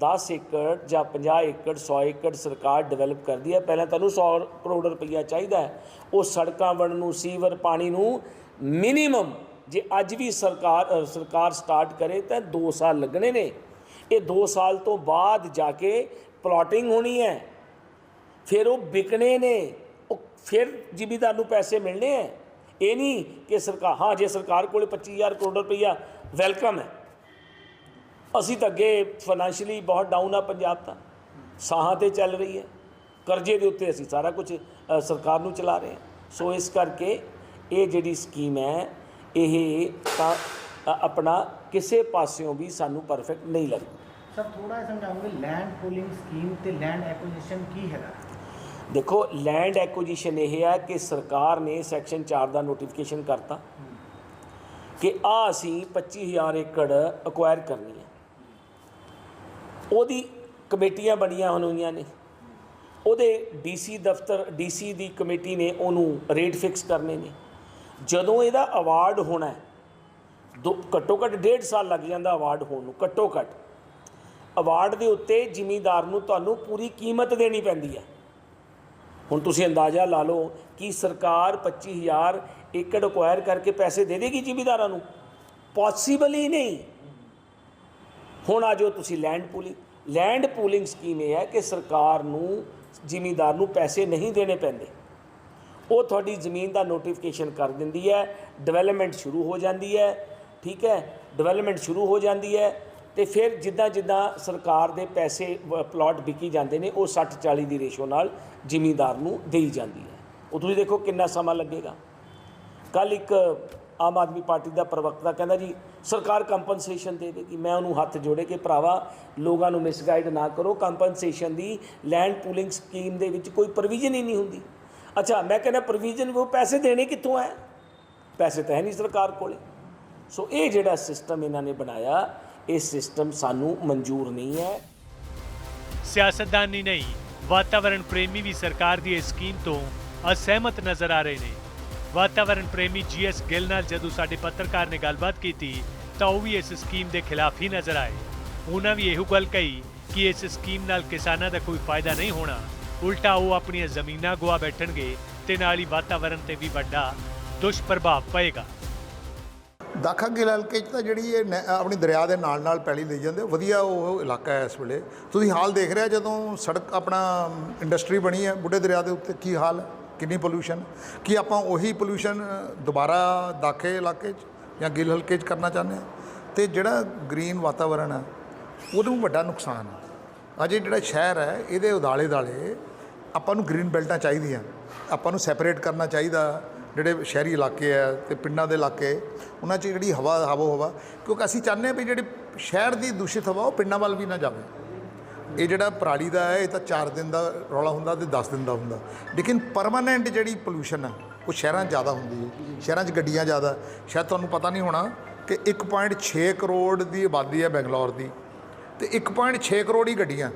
[SPEAKER 13] 10 ਏਕੜ ਜਾਂ 50 ਏਕੜ 100 ਏਕੜ ਸਰਕਾਰ ਡਿਵੈਲਪ ਕਰਦੀ ਹੈ ਪਹਿਲਾਂ ਤੁਹਾਨੂੰ 100 ਕਰੋੜ ਰੁਪਈਆ ਚਾਹੀਦਾ ਹੈ ਉਹ ਸੜਕਾਂ ਬਣਨ ਨੂੰ, ਸੀਵਰ ਪਾਣੀ ਨੂੰ ਮਿਨੀਮਮ ਜੇ ਅੱਜ ਵੀ ਸਰਕਾਰ ਸਰਕਾਰ ਸਟਾਰਟ ਕਰੇ ਤਾਂ 2 ਸਾਲ ਲੱਗਣੇ ਨੇ। ਇਹ 2 ਸਾਲ ਤੋਂ ਬਾਅਦ ਜਾ ਕੇ ਪਲਾਟਿੰਗ ਹੋਣੀ ਹੈ ਫਿਰ ਉਹ ਵਿਕਣੇ ਨੇ, ਉਹ ਫਿਰ ਜ਼ਿਮੀਦਾਰ ਨੂੰ ਪੈਸੇ ਮਿਲਣੇ ਹੈ ਇਹ ਨਹੀਂ ਕਿ ਸਰਕਾਰ, ਹਾਂ, ਜੇ ਸਰਕਾਰ ਕੋਲੇ 25000 ਕਰੋੜ ਰੁਪਈਆ ਵੈਲਕਮ ਹੈ ਅਸੀਂ ਤਾਂ ਅੱਗੇ ਫਾਈਨੈਂਸ਼ੀਅਲੀ ਬਹੁਤ ਡਾਊਨ ਆ ਪੰਜਾਬ ਤਾਂ। ਸਾਹਾਂ ਤੇ ਚੱਲ ਰਹੀ ਹੈ ਕਰਜ਼ੇ ਦੇ ਉੱਤੇ ਅਸੀਂ ਸਾਰਾ ਕੁਝ ਸਰਕਾਰ ਨੂੰ ਚਲਾ ਰਹੇ ਹਾਂ ਸੋ ਇਸ ਕਰਕੇ ਇਹ ਜਿਹੜੀ ਸਕੀਮ ਹੈ ਇਹ ਤਾਂ ਆਪਣਾ ਕਿਸੇ ਪਾਸਿਓਂ ਵੀ ਸਾਨੂੰ ਪਰਫੈਕਟ ਨਹੀਂ ਲੱਗਦੀ।
[SPEAKER 14] ਸਰ ਥੋੜਾ ਸਮਝਾਉਂਗੇ ਲੈਂਡ ਪੂਲਿੰਗ ਸਕੀਮ ਤੇ ਲੈਂਡ ਐਕੁਜੀਸ਼ਨ ਕੀ ਹੈਗਾ?
[SPEAKER 13] ਦੇਖੋ ਲੈਂਡ ਐਕੁਜੀਸ਼ਨ ਇਹ ਹੈ ਕਿ ਸਰਕਾਰ ਨੇ ਸੈਕਸ਼ਨ 4 ਦਾ ਨੋਟੀਫਿਕੇਸ਼ਨ ਕਰਤਾ ਕਿ ਆ ਅਸੀਂ 25000 ਏਕੜ ਅਕਵਾਇਰ ਕਰਨੀ ਹੈ। ਉਹਦੀ ਕਮੇਟੀਆਂ ਬਣੀਆਂ ਹੋਈਆਂ ਨੇ। ਉਹਦੇ ਡੀਸੀ ਦਫ਼ਤਰ ਡੀਸੀ ਦੀ ਕਮੇਟੀ ਨੇ ਉਹਨੂੰ ਰੇਟ ਫਿਕਸ ਕਰਨੇ ਨੇ। ਜਦੋਂ ਇਹਦਾ ਅਵਾਰਡ ਹੋਣਾ ਹੈ, ਦੋ, ਘੱਟੋ ਘੱਟ ਡੇਢ ਸਾਲ ਲੱਗ ਜਾਂਦਾ ਅਵਾਰਡ ਹੋਣ ਨੂੰ, ਘੱਟੋ ਘੱਟ। ਅਵਾਰਡ ਦੇ ਉੱਤੇ ਜ਼ਿਮੀਂਦਾਰ ਨੂੰ ਤੁਹਾਨੂੰ ਪੂਰੀ ਕੀਮਤ ਦੇਣੀ ਪੈਂਦੀ ਹੈ। ਹੁਣ ਤੁਸੀਂ ਅੰਦਾਜ਼ਾ ਲਾ ਲਓ ਕਿ ਸਰਕਾਰ 25000 ਏਕੜ ਅਕਵਾਇਰ ਕਰਕੇ ਪੈਸੇ ਦੇ ਦੇਗੀ ਜ਼ਿਮੀਦਾਰਾਂ ਨੂੰ? ਪੋਸੀਬਲ ਹੀ ਨਹੀਂ। ਹੁਣ ਆ ਜਾਓ ਤੁਸੀਂ land pooling land pooling scheme ਇਹ ਹੈ ਕਿ ਸਰਕਾਰ ਨੂੰ, ਜ਼ਿਮੀਦਾਰ ਨੂੰ ਪੈਸੇ ਨਹੀਂ ਦੇਣੇ ਪੈਂਦੇ। ਉਹ ਤੁਹਾਡੀ ਜ਼ਮੀਨ ਦਾ ਨੋਟੀਫਿਕੇਸ਼ਨ ਕਰ ਦਿੰਦੀ ਹੈ ਡਿਵੈਲਪਮੈਂਟ ਸ਼ੁਰੂ ਹੋ ਜਾਂਦੀ ਹੈ, ਠੀਕ ਹੈ? ਡਿਵੈਲਪਮੈਂਟ ਸ਼ੁਰੂ ਹੋ ਜਾਂਦੀ ਹੈ। ਤੇ ਫਿਰ ਜਿੱਦਾਂ ਜਿੱਦਾਂ ਸਰਕਾਰ ਦੇ ਪੈਸੇ ਪਲਾਟ ਵਿਕੀ ਜਾਂਦੇ ਨੇ, ਉਹ 60 40 ਦੀ ਰੇਸ਼ੋ ਨਾਲ ਜ਼ਿਮੀਂਦਾਰ ਨੂੰ ਦੇਈ ਜਾਂਦੀ ਹੈ। ਉਹ ਤੁਸੀਂ ਦੇਖੋ ਕਿੰਨਾ ਸਮਾਂ ਲੱਗੇਗਾ। ਕੱਲ ਇੱਕ ਆਮ ਆਦਮੀ ਪਾਰਟੀ ਦਾ ਪ੍ਰਵਕਤਾ ਕਹਿੰਦਾ ਜੀ, ਸਰਕਾਰ ਕੰਪਨਸੇਸ਼ਨ ਦੇਵੇਗੀ ਮੈਂ ਉਹਨੂੰ ਹੱਥ ਜੋੜੇ ਕਿ ਭਰਾਵਾ, ਲੋਕਾਂ ਨੂੰ ਮਿਸਗਾਈਡ ਨਾ ਕਰੋ। ਕੰਪਨਸੇਸ਼ਨ ਦੀ ਲੈਂਡ ਪੂਲਿੰਗ ਸਕੀਮ ਦੇ ਵਿੱਚ ਕੋਈ ਪ੍ਰੋਵੀਜ਼ਨ ਹੀ ਨਹੀਂ ਹੁੰਦੀ। ਅੱਛਾ, ਮੈਂ ਕਹਿੰਦਾ ਪ੍ਰੋਵੀਜ਼ਨ ਉਹ ਪੈਸੇ ਦੇਣੇ ਕਿੱਥੋਂ ਹੈ? ਪੈਸੇ ਤਾਂ ਹੈ ਨਹੀਂ ਸਰਕਾਰ ਕੋਲੇ। ਸੋ ਇਹ ਜਿਹੜਾ ਸਿਸਟਮ ਇਹਨਾਂ ਨੇ ਬਣਾਇਆ ਇਹ ਸਿਸਟਮ ਸਾਨੂੰ ਮਨਜ਼ੂਰ ਨਹੀਂ ਹੈ।
[SPEAKER 7] ਸਿਆਸਤਦਾਨ ਹੀ ਨਹੀਂ, ਵਾਤਾਵਰਣ ਪ੍ਰੇਮੀ ਵੀ ਸਰਕਾਰ ਦੀ ਇਸ ਸਕੀਮ ਤੋਂ ਅਸਹਿਮਤ ਨਜ਼ਰ ਆ ਰਹੇ ਨੇ। ਵਾਤਾਵਰਣ ਪ੍ਰੇਮੀ ਜੀਐਸ ਗਿੱਲ ਨਾਲ ਜਦੋਂ ਸਾਡੇ ਪੱਤਰਕਾਰ ਨੇ ਗੱਲਬਾਤ ਕੀਤੀ, ਤਾਂ ਉਹ ਵੀ ਇਸ ਸਕੀਮ ਦੇ ਖਿਲਾਫ ਹੀ ਨਜ਼ਰ ਆਏ। ਉਹਨਾਂ ਵੀ ਇਹੋ ਗੱਲ ਕਹੀ ਕਿ ਇਸ ਸਕੀਮ ਨਾਲ ਕਿਸਾਨਾਂ ਦਾ ਕੋਈ ਫਾਇਦਾ ਨਹੀਂ ਹੋਣਾ। ਉਲਟਾ ਉਹ ਆਪਣੀਆਂ ਜ਼ਮੀਨਾਂ ਗਵਾ ਬੈਠਣਗੇ ਤੇ ਨਾਲ ਹੀ ਵਾਤਾਵਰਣ ਤੇ ਵੀ ਵੱਡਾ ਦੁਸ਼ਪ੍ਰਭਾਵ ਪਏਗਾ।
[SPEAKER 6] ਦਾਖਾ ਗਿੱਲ ਹਲਕੇ 'ਚ ਤਾਂ ਜਿਹੜੀ ਇਹ ਨਹਿ- ਆਪਣੀ ਦਰਿਆ ਦੇ ਨਾਲ ਨਾਲ ਪੈਲੀ ਲਈ ਜਾਂਦੇ, ਵਧੀਆ ਉਹ ਇਲਾਕਾ ਹੈ ਇਸ ਵੇਲੇ। ਤੁਸੀਂ ਹਾਲ ਦੇਖ ਰਿਹਾ ਜਦੋਂ ਸੜਕ ਆਪਣਾ ਇੰਡਸਟਰੀ ਬਣੀ ਹੈ, ਬੁੱਢੇ ਦਰਿਆ ਦੇ ਉੱਤੇ ਕੀ ਹਾਲ ਹੈ, ਕਿੰਨੀ ਪੋਲੂਸ਼ਨ ਕੀ ਆਪਾਂ ਉਹੀ ਪੋਲੂਸ਼ਨ ਦੁਬਾਰਾ ਦਾਖੇ ਇਲਾਕੇ 'ਚ ਜਾਂ ਗਿੱਲ ਹਲਕੇ 'ਚ ਕਰਨਾ ਚਾਹੁੰਦੇ ਹਾਂ? ਤੇ ਜਿਹੜਾ ਗ੍ਰੀਨ ਵਾਤਾਵਰਣ ਹੈ, ਉਹਨੂੰ ਵੱਡਾ ਨੁਕਸਾਨ ਹੈ। ਅਜੇ ਜਿਹੜਾ ਸ਼ਹਿਰ ਹੈ, ਇਹਦੇ ਉਦਾਲੇ ਦਾਲੇ ਆਪਾਂ ਨੂੰ ਗ੍ਰੀਨ ਬੈਲਟਾਂ ਚਾਹੀਦੀਆਂ, ਆਪਾਂ ਨੂੰ ਸੈਪਰੇਟ ਕਰਨਾ ਚਾਹੀਦਾ। ਜਿਹੜੇ ਸ਼ਹਿਰੀ ਇਲਾਕੇ ਆ ਤੇ ਪਿੰਡਾਂ ਦੇ ਇਲਾਕੇ, ਉਹਨਾਂ 'ਚ ਜਿਹੜੀ ਹਵਾ, ਹਵੋ, ਹਵਾ, ਕਿਉਂਕਿ ਅਸੀਂ ਚਾਹੁੰਦੇ ਹਾਂ ਵੀ ਜਿਹੜੀ ਸ਼ਹਿਰ ਦੀ ਦੂਸ਼ਿਤ ਹਵਾ, ਉਹ ਪਿੰਡਾਂ ਵੱਲ ਵੀ ਨਾ ਜਾਵੇ। ਇਹ ਜਿਹੜਾ ਪਰਾਲੀ ਦਾ ਹੈ, ਇਹ ਤਾਂ 4 ਦਿਨ ਦਾ ਰੌਲਾ ਹੁੰਦਾ ਤੇ 10 ਦਿਨ ਦਾ ਹੁੰਦਾ। ਲੇਕਿਨ ਪਰਮਾਨੈਂਟ ਜਿਹੜੀ ਪੋਲੂਸ਼ਨ ਹੈ ਉਹ ਸ਼ਹਿਰਾਂ 'ਚ ਜ਼ਿਆਦਾ ਹੁੰਦੀ ਹੈ। ਸ਼ਹਿਰਾਂ 'ਚ ਗੱਡੀਆਂ ਜ਼ਿਆਦਾ। ਸ਼ਾਇਦ ਤੁਹਾਨੂੰ ਪਤਾ ਨਹੀਂ ਹੋਣਾ ਕਿ 1.6 ਕਰੋੜ ਦੀ ਆਬਾਦੀ ਹੈ ਬੰਗਲੌਰ ਦੀ। ਤੇ 1.6 ਕਰੋੜ ਹੀ ਗੱਡੀਆਂ।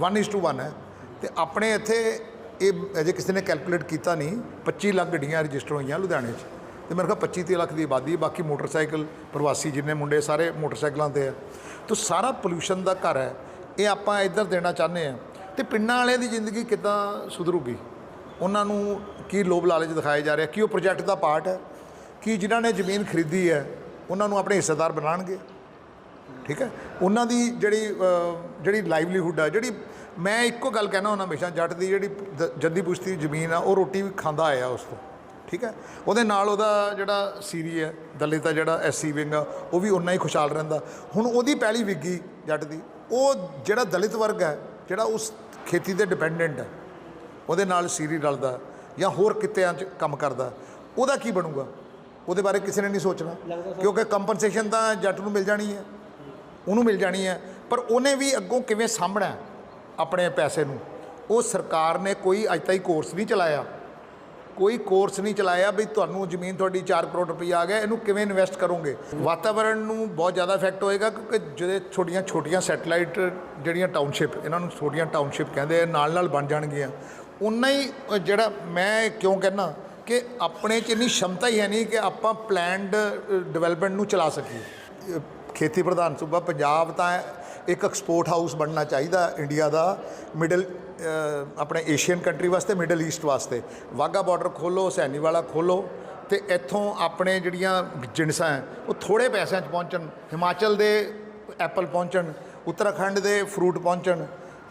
[SPEAKER 6] 1:1 ਹੈ। ਤੇ ਆਪਣੇ ਇੱਥੇ ਇਹ ਅਜੇ ਕਿਸੇ ਨੇ ਕੈਲਕੂਲੇਟ ਕੀਤਾ ਨਹੀਂ 25 ਲੱਖ ਗੱਡੀਆਂ ਰਜਿਸਟਰ ਹੋਈਆਂ ਲੁਧਿਆਣੇ 'ਚ। ਤੇ ਮੇਰੇ ਖਿਆਲ 25 ਤੀਹ ਲੱਖ ਦੀ ਆਬਾਦੀ ਹੈ, ਬਾਕੀ ਮੋਟਰਸਾਈਕਲ ਪ੍ਰਵਾਸੀ ਜਿੰਨੇ ਮੁੰਡੇ ਸਾਰੇ ਮੋਟਰਸਾਈਕਲਾਂ ਤੇ ਆ। ਤਾਂ ਸਾਰਾ ਪੋਲੂਸ਼ਨ ਦਾ ਘਰ ਹੈ, ਇਹ ਆਪਾਂ ਇੱਧਰ ਦੇਣਾ ਚਾਹੁੰਦੇ ਆ। ਤੇ ਪਿੰਡਾਂ ਵਾਲਿਆਂ ਦੀ ਜ਼ਿੰਦਗੀ ਕਿੱਦਾਂ ਸੁਧਰੂਗੀ? ਉਹਨਾਂ ਨੂੰ ਕੀ ਲੋਭ ਲਾਲਚ ਦਿਖਾਏ ਜਾ ਰਿਹਾ? ਕੀ ਉਹ ਪ੍ਰੋਜੈਕਟ ਦਾ ਪਾਰਟ ਹੈ? ਕੀ ਜਿਨ੍ਹਾਂ ਨੇ ਜ਼ਮੀਨ ਖਰੀਦੀ ਹੈ, ਉਹਨਾਂ ਨੂੰ ਆਪਣੇ ਹਿੱਸੇਦਾਰ ਬਣਾਉਣਗੇ? ਠੀਕ ਹੈ? ਉਹਨਾਂ ਦੀ ਜਿਹੜੀ ਜਿਹੜੀ ਲਾਈਵਲੀਹੁੱਡ ਆ, ਜਿਹੜੀ ਮੈਂ ਇੱਕੋ ਗੱਲ ਕਹਿਣਾ ਹੁੰਦਾ ਹਮੇਸ਼ਾ ਜੱਟ ਦੀ ਜਿਹੜੀ ਜੱਦੀ ਪੁਸ਼ਤੀ ਜ਼ਮੀਨ ਆ ਉਹ ਰੋਟੀ ਵੀ ਖਾਂਦਾ ਆਇਆ ਉਸ ਤੋਂ ਠੀਕ ਹੈ? ਉਹਦੇ ਨਾਲ ਉਹਦਾ ਜਿਹੜਾ ਸੀਰੀ ਹੈ ਦਲਿਤ ਦਾ ਜਿਹੜਾ ਐਸਸੀ ਵਿੰਗ ਆ ਉਹ ਵੀ ਉਨਾ ਹੀ ਖੁਸ਼ਹਾਲ ਰਹਿੰਦਾ। ਹੁਣ ਉਹਦੀ ਪਹਿਲੀ ਵਿਗੀ ਜੱਟ ਦੀ ਉਹ ਜਿਹੜਾ ਦਲਿਤ ਵਰਗ ਹੈ ਜਿਹੜਾ ਉਸ ਖੇਤੀ ਤੇ ਡਿਪੈਂਡੈਂਟ ਹੈ ਉਹਦੇ ਨਾਲ ਸੀਰੀ ਰਲਦਾ ਜਾਂ ਹੋਰ ਕਿੱਤਿਆਂ 'ਚ ਕੰਮ ਕਰਦਾ ਉਹਦਾ ਕੀ ਬਣੂਗਾ? ਉਹਦੇ ਬਾਰੇ ਕਿਸੇ ਨੇ ਨਹੀਂ ਸੋਚਣਾ ਕਿਉਂਕਿ ਕੰਪਨਸੇਸ਼ਨ ਤਾਂ ਜੱਟ ਨੂੰ ਮਿਲ ਜਾਣੀ ਹੈ ਉਹਨੂੰ ਮਿਲ ਜਾਣੀ ਹੈ ਪਰ ਉਹਨੇ ਵੀ ਅੱਗੋਂ ਕਿਵੇਂ ਹੈ? ਆਪਣੇ ਪੈਸੇ ਨੂੰ। ਉਹ ਸਰਕਾਰ ਨੇ ਕੋਈ ਅੱਜ ਤਾਈਂ ਕੋਰਸ ਨਹੀਂ ਚਲਾਇਆ। ਕੋਈ ਕੋਰਸ ਨਹੀਂ ਚਲਾਇਆ ਵੀ ਤੁਹਾਨੂੰ ਜ਼ਮੀਨ ਤੁਹਾਡੀ 4 ਕਰੋੜ ਰੁਪਈਆ ਆ ਗਿਆ, ਇਹਨੂੰ ਕਿਵੇਂ ਇਨਵੈਸਟ ਕਰੋਗੇ? ਵਾਤਾਵਰਣ ਨੂੰ ਬਹੁਤ ਜ਼ਿਆਦਾ ਇਫੈਕਟ ਹੋਏਗਾ ਕਿਉਂਕਿ ਜਿਹੜੇ ਛੋਟੀਆਂ ਛੋਟੀਆਂ ਸੈਟਲਾਈਟ ਜਿਹੜੀਆਂ ਟਾਊਨਸ਼ਿਪ ਇਹਨਾਂ ਨੂੰ ਛੋਟੀਆਂ ਟਾਊਨਸ਼ਿਪ ਕਹਿੰਦੇ ਆ, ਨਾਲ ਨਾਲ ਬਣ ਜਾਣਗੀਆਂ। ਉਨਾ ਹੀ ਜਿਹੜਾ ਮੈਂ ਕਿਉਂ ਕਹਿੰਦਾ ਕਿ ਆਪਣੇ 'ਚ ਇੰਨੀ ਸ਼ਮਤਾ ਹੀ ਹੈ ਨਹੀਂ ਕਿ ਆਪਾਂ ਪਲੈਨਡ ਡਿਵੈਲਪਮੈਂਟ ਨੂੰ ਚਲਾ ਸਕੀਏ। ਖੇਤੀ ਪ੍ਰਧਾਨ ਸੂਬਾ, ਪੰਜਾਬ ਤਾਂ ਇੱਕ ਐਕਸਪੋਰਟ ਹਾਊਸ ਬਣਨਾ ਚਾਹੀਦਾ ਇੰਡੀਆ ਦਾ ਮਿਡਲ ਆਪਣੇ ਏਸ਼ੀਅਨ ਕੰਟਰੀ ਵਾਸਤੇ ਮਿਡਲ ਈਸਟ ਵਾਸਤੇ। ਵਾਗਾ ਬਾਰਡਰ ਖੋਲੋ ਸੈਨੀ ਵਾਲਾ ਖੋਲੋ ਤੇ ਇੱਥੋਂ ਆਪਣੇ ਜਿਹੜੀਆਂ ਜਿਣਸਾਂ ਹੈ, ਉਹ ਥੋੜੇ ਪੈਸਿਆਂ 'ਚ ਪਹੁੰਚਣ, ਹਿਮਾਚਲ ਦੇ ਐਪਲ ਪਹੁੰਚਣ, ਉੱਤਰਾਖੰਡ ਦੇ ਫਰੂਟ ਪਹੁੰਚਣ,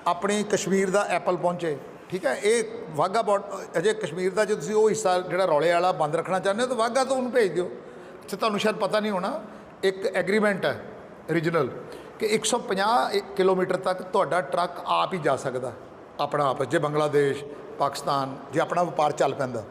[SPEAKER 6] ਆਪਣੀ ਕਸ਼ਮੀਰ ਦਾ ਐਪਲ ਪਹੁੰਚੇ, ਠੀਕ ਹੈ? ਇਹ ਵਾਗਾ ਬਾਰਡਰ ਅਜੇ ਕਸ਼ਮੀਰ ਦਾ ਜੇ ਤੁਸੀਂ ਉਹ ਹਿੱਸਾ ਜਿਹੜਾ ਰੌਲੇ ਵਾਲਾ ਬੰਦ ਰੱਖਣਾ ਚਾਹੁੰਦੇ ਹੋ ਤਾਂ ਵਾਗਾ ਤੋਂ ਉਹਨੂੰ ਭੇਜ ਦਿਓ। ਤੇ ਤੁਹਾਨੂੰ ਸ਼ਾਇਦ ਪਤਾ ਨਹੀਂ ਹੋਣਾ, ਇੱਕ ਐਗਰੀਮੈਂਟ ਹੈ ਰੀਜਨਲ ਕਿ 150 ਕਿਲੋਮੀਟਰ ਤੱਕ ਤੁਹਾਡਾ ਟਰੱਕ ਆਪ ਹੀ ਜਾ ਸਕਦਾ। ਆਪਣਾ ਆਪ, ਜੇ ਬੰਗਲਾਦੇਸ਼, ਪਾਕਿਸਤਾਨ, ਜੇ ਆਪਣਾ ਵਪਾਰ ਚੱਲ ਪੈਂਦਾ।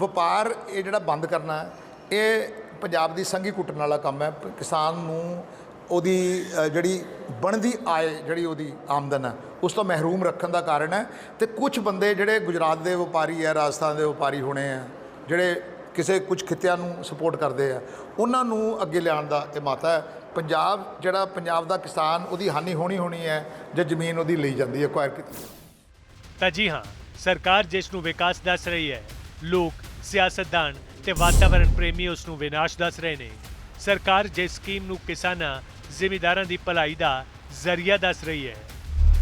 [SPEAKER 6] ਵਪਾਰ ਇਹ ਜਿਹੜਾ ਬੰਦ ਕਰਨਾ, ਇਹ ਪੰਜਾਬ ਦੀ ਸੰਗੀ ਕੁੱਟਣ ਵਾਲਾ ਕੰਮ ਹੈ। ਕਿਸਾਨ ਨੂੰ ਉਹਦੀ ਜਿਹੜੀ ਬਣਦੀ ਆਏ, ਜਿਹੜੀ ਉਹਦੀ ਆਮਦਨ ਹੈ, ਉਸ ਤੋਂ ਮਹਿਰੂਮ ਰੱਖਣ ਦਾ ਕਾਰਨ ਹੈ। ਤੇ ਕੁਝ ਬੰਦੇ ਜਿਹੜੇ ਗੁਜਰਾਤ ਦੇ ਵਪਾਰੀ ਹੈ, ਰਾਜਸਥਾਨ ਦੇ ਵਪਾਰੀ ਹੋਣੇ ਆ ਜਿਹੜੇ ਕਿਸੇ ਕੁਝ ਖਿੱਤਿਆਂ ਨੂੰ ਸਪੋਰਟ ਕਰਦੇ ਆ ਉਹਨਾਂ ਨੂੰ ਅੱਗੇ ਲਿਆਉਣ ਦਾ ਇਹ ਮਾਤਾ ਹੈ। ਪੰਜਾਬ, ਜਿਹੜਾ ਪੰਜਾਬ ਦਾ ਕਿਸਾਨ, ਉਹਦੀ ਹਾਨੀ ਹੋਣੀ ਹੋਣੀ ਹੈ, ਜੇ ਜ਼ਮੀਨ ਉਹਦੀ ਲਈ ਜਾਂਦੀ ਹੈ ਅਕਵਾਇਰ ਕੀਤੀ
[SPEAKER 7] ਤਾਂ ਜੀ ਹਾਂ, ਸਰਕਾਰ ਜਿਸ ਨੂੰ ਵਿਕਾਸ ਦੱਸ ਰਹੀ ਹੈ, ਲੋਕ, ਸਿਆਸਤਦਾਨ ਤੇ ਵਾਤਾਵਰਣ ਪ੍ਰੇਮੀ ਉਸ ਨੂੰ ਵਿਨਾਸ਼ ਦੱਸ ਰਹੇ ਨੇ। ਸਰਕਾਰ ਜਿਸ ਸਕੀਮ ਨੂੰ ਕਿਸਾਨਾਂ, ਜ਼ਿਮੀਦਾਰਾਂ ਦੀ ਭਲਾਈ ਦਾ ਜ਼ਰੀਆ ਦੱਸ ਰਹੀ ਹੈ,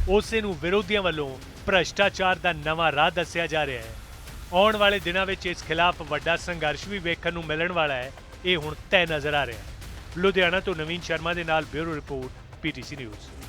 [SPEAKER 7] ਉਸੇ ਨੂੰ ਵਿਰੋਧੀਆਂ ਵੱਲੋਂ ਭ੍ਰਸ਼ਟਾਚਾਰ ਦਾ ਨਵਾਂ ਰਾਹ ਦੱਸਿਆ ਜਾ ਰਿਹਾ ਹੈ। ਆਉਣ ਵਾਲੇ ਦਿਨਾਂ ਵਿੱਚ ਇਸ ਖਿਲਾਫ ਵੱਡਾ ਸੰਘਰਸ਼ ਵੀ ਵੇਖਣ ਨੂੰ ਮਿਲਣ ਵਾਲਾ ਹੈ, ਇਹ ਹੁਣ ਤੈਅ ਨਜ਼ਰ ਆ ਰਿਹਾ ਹੈ। ਲੁਧਿਆਣਾ ਤੋਂ ਨਵੀਨ ਸ਼ਰਮਾ ਦੇ ਨਾਲ ਬਿਊਰੋ ਰਿਪੋਰਟ ਪੀਟੀਸੀ ਨਿਊਜ਼।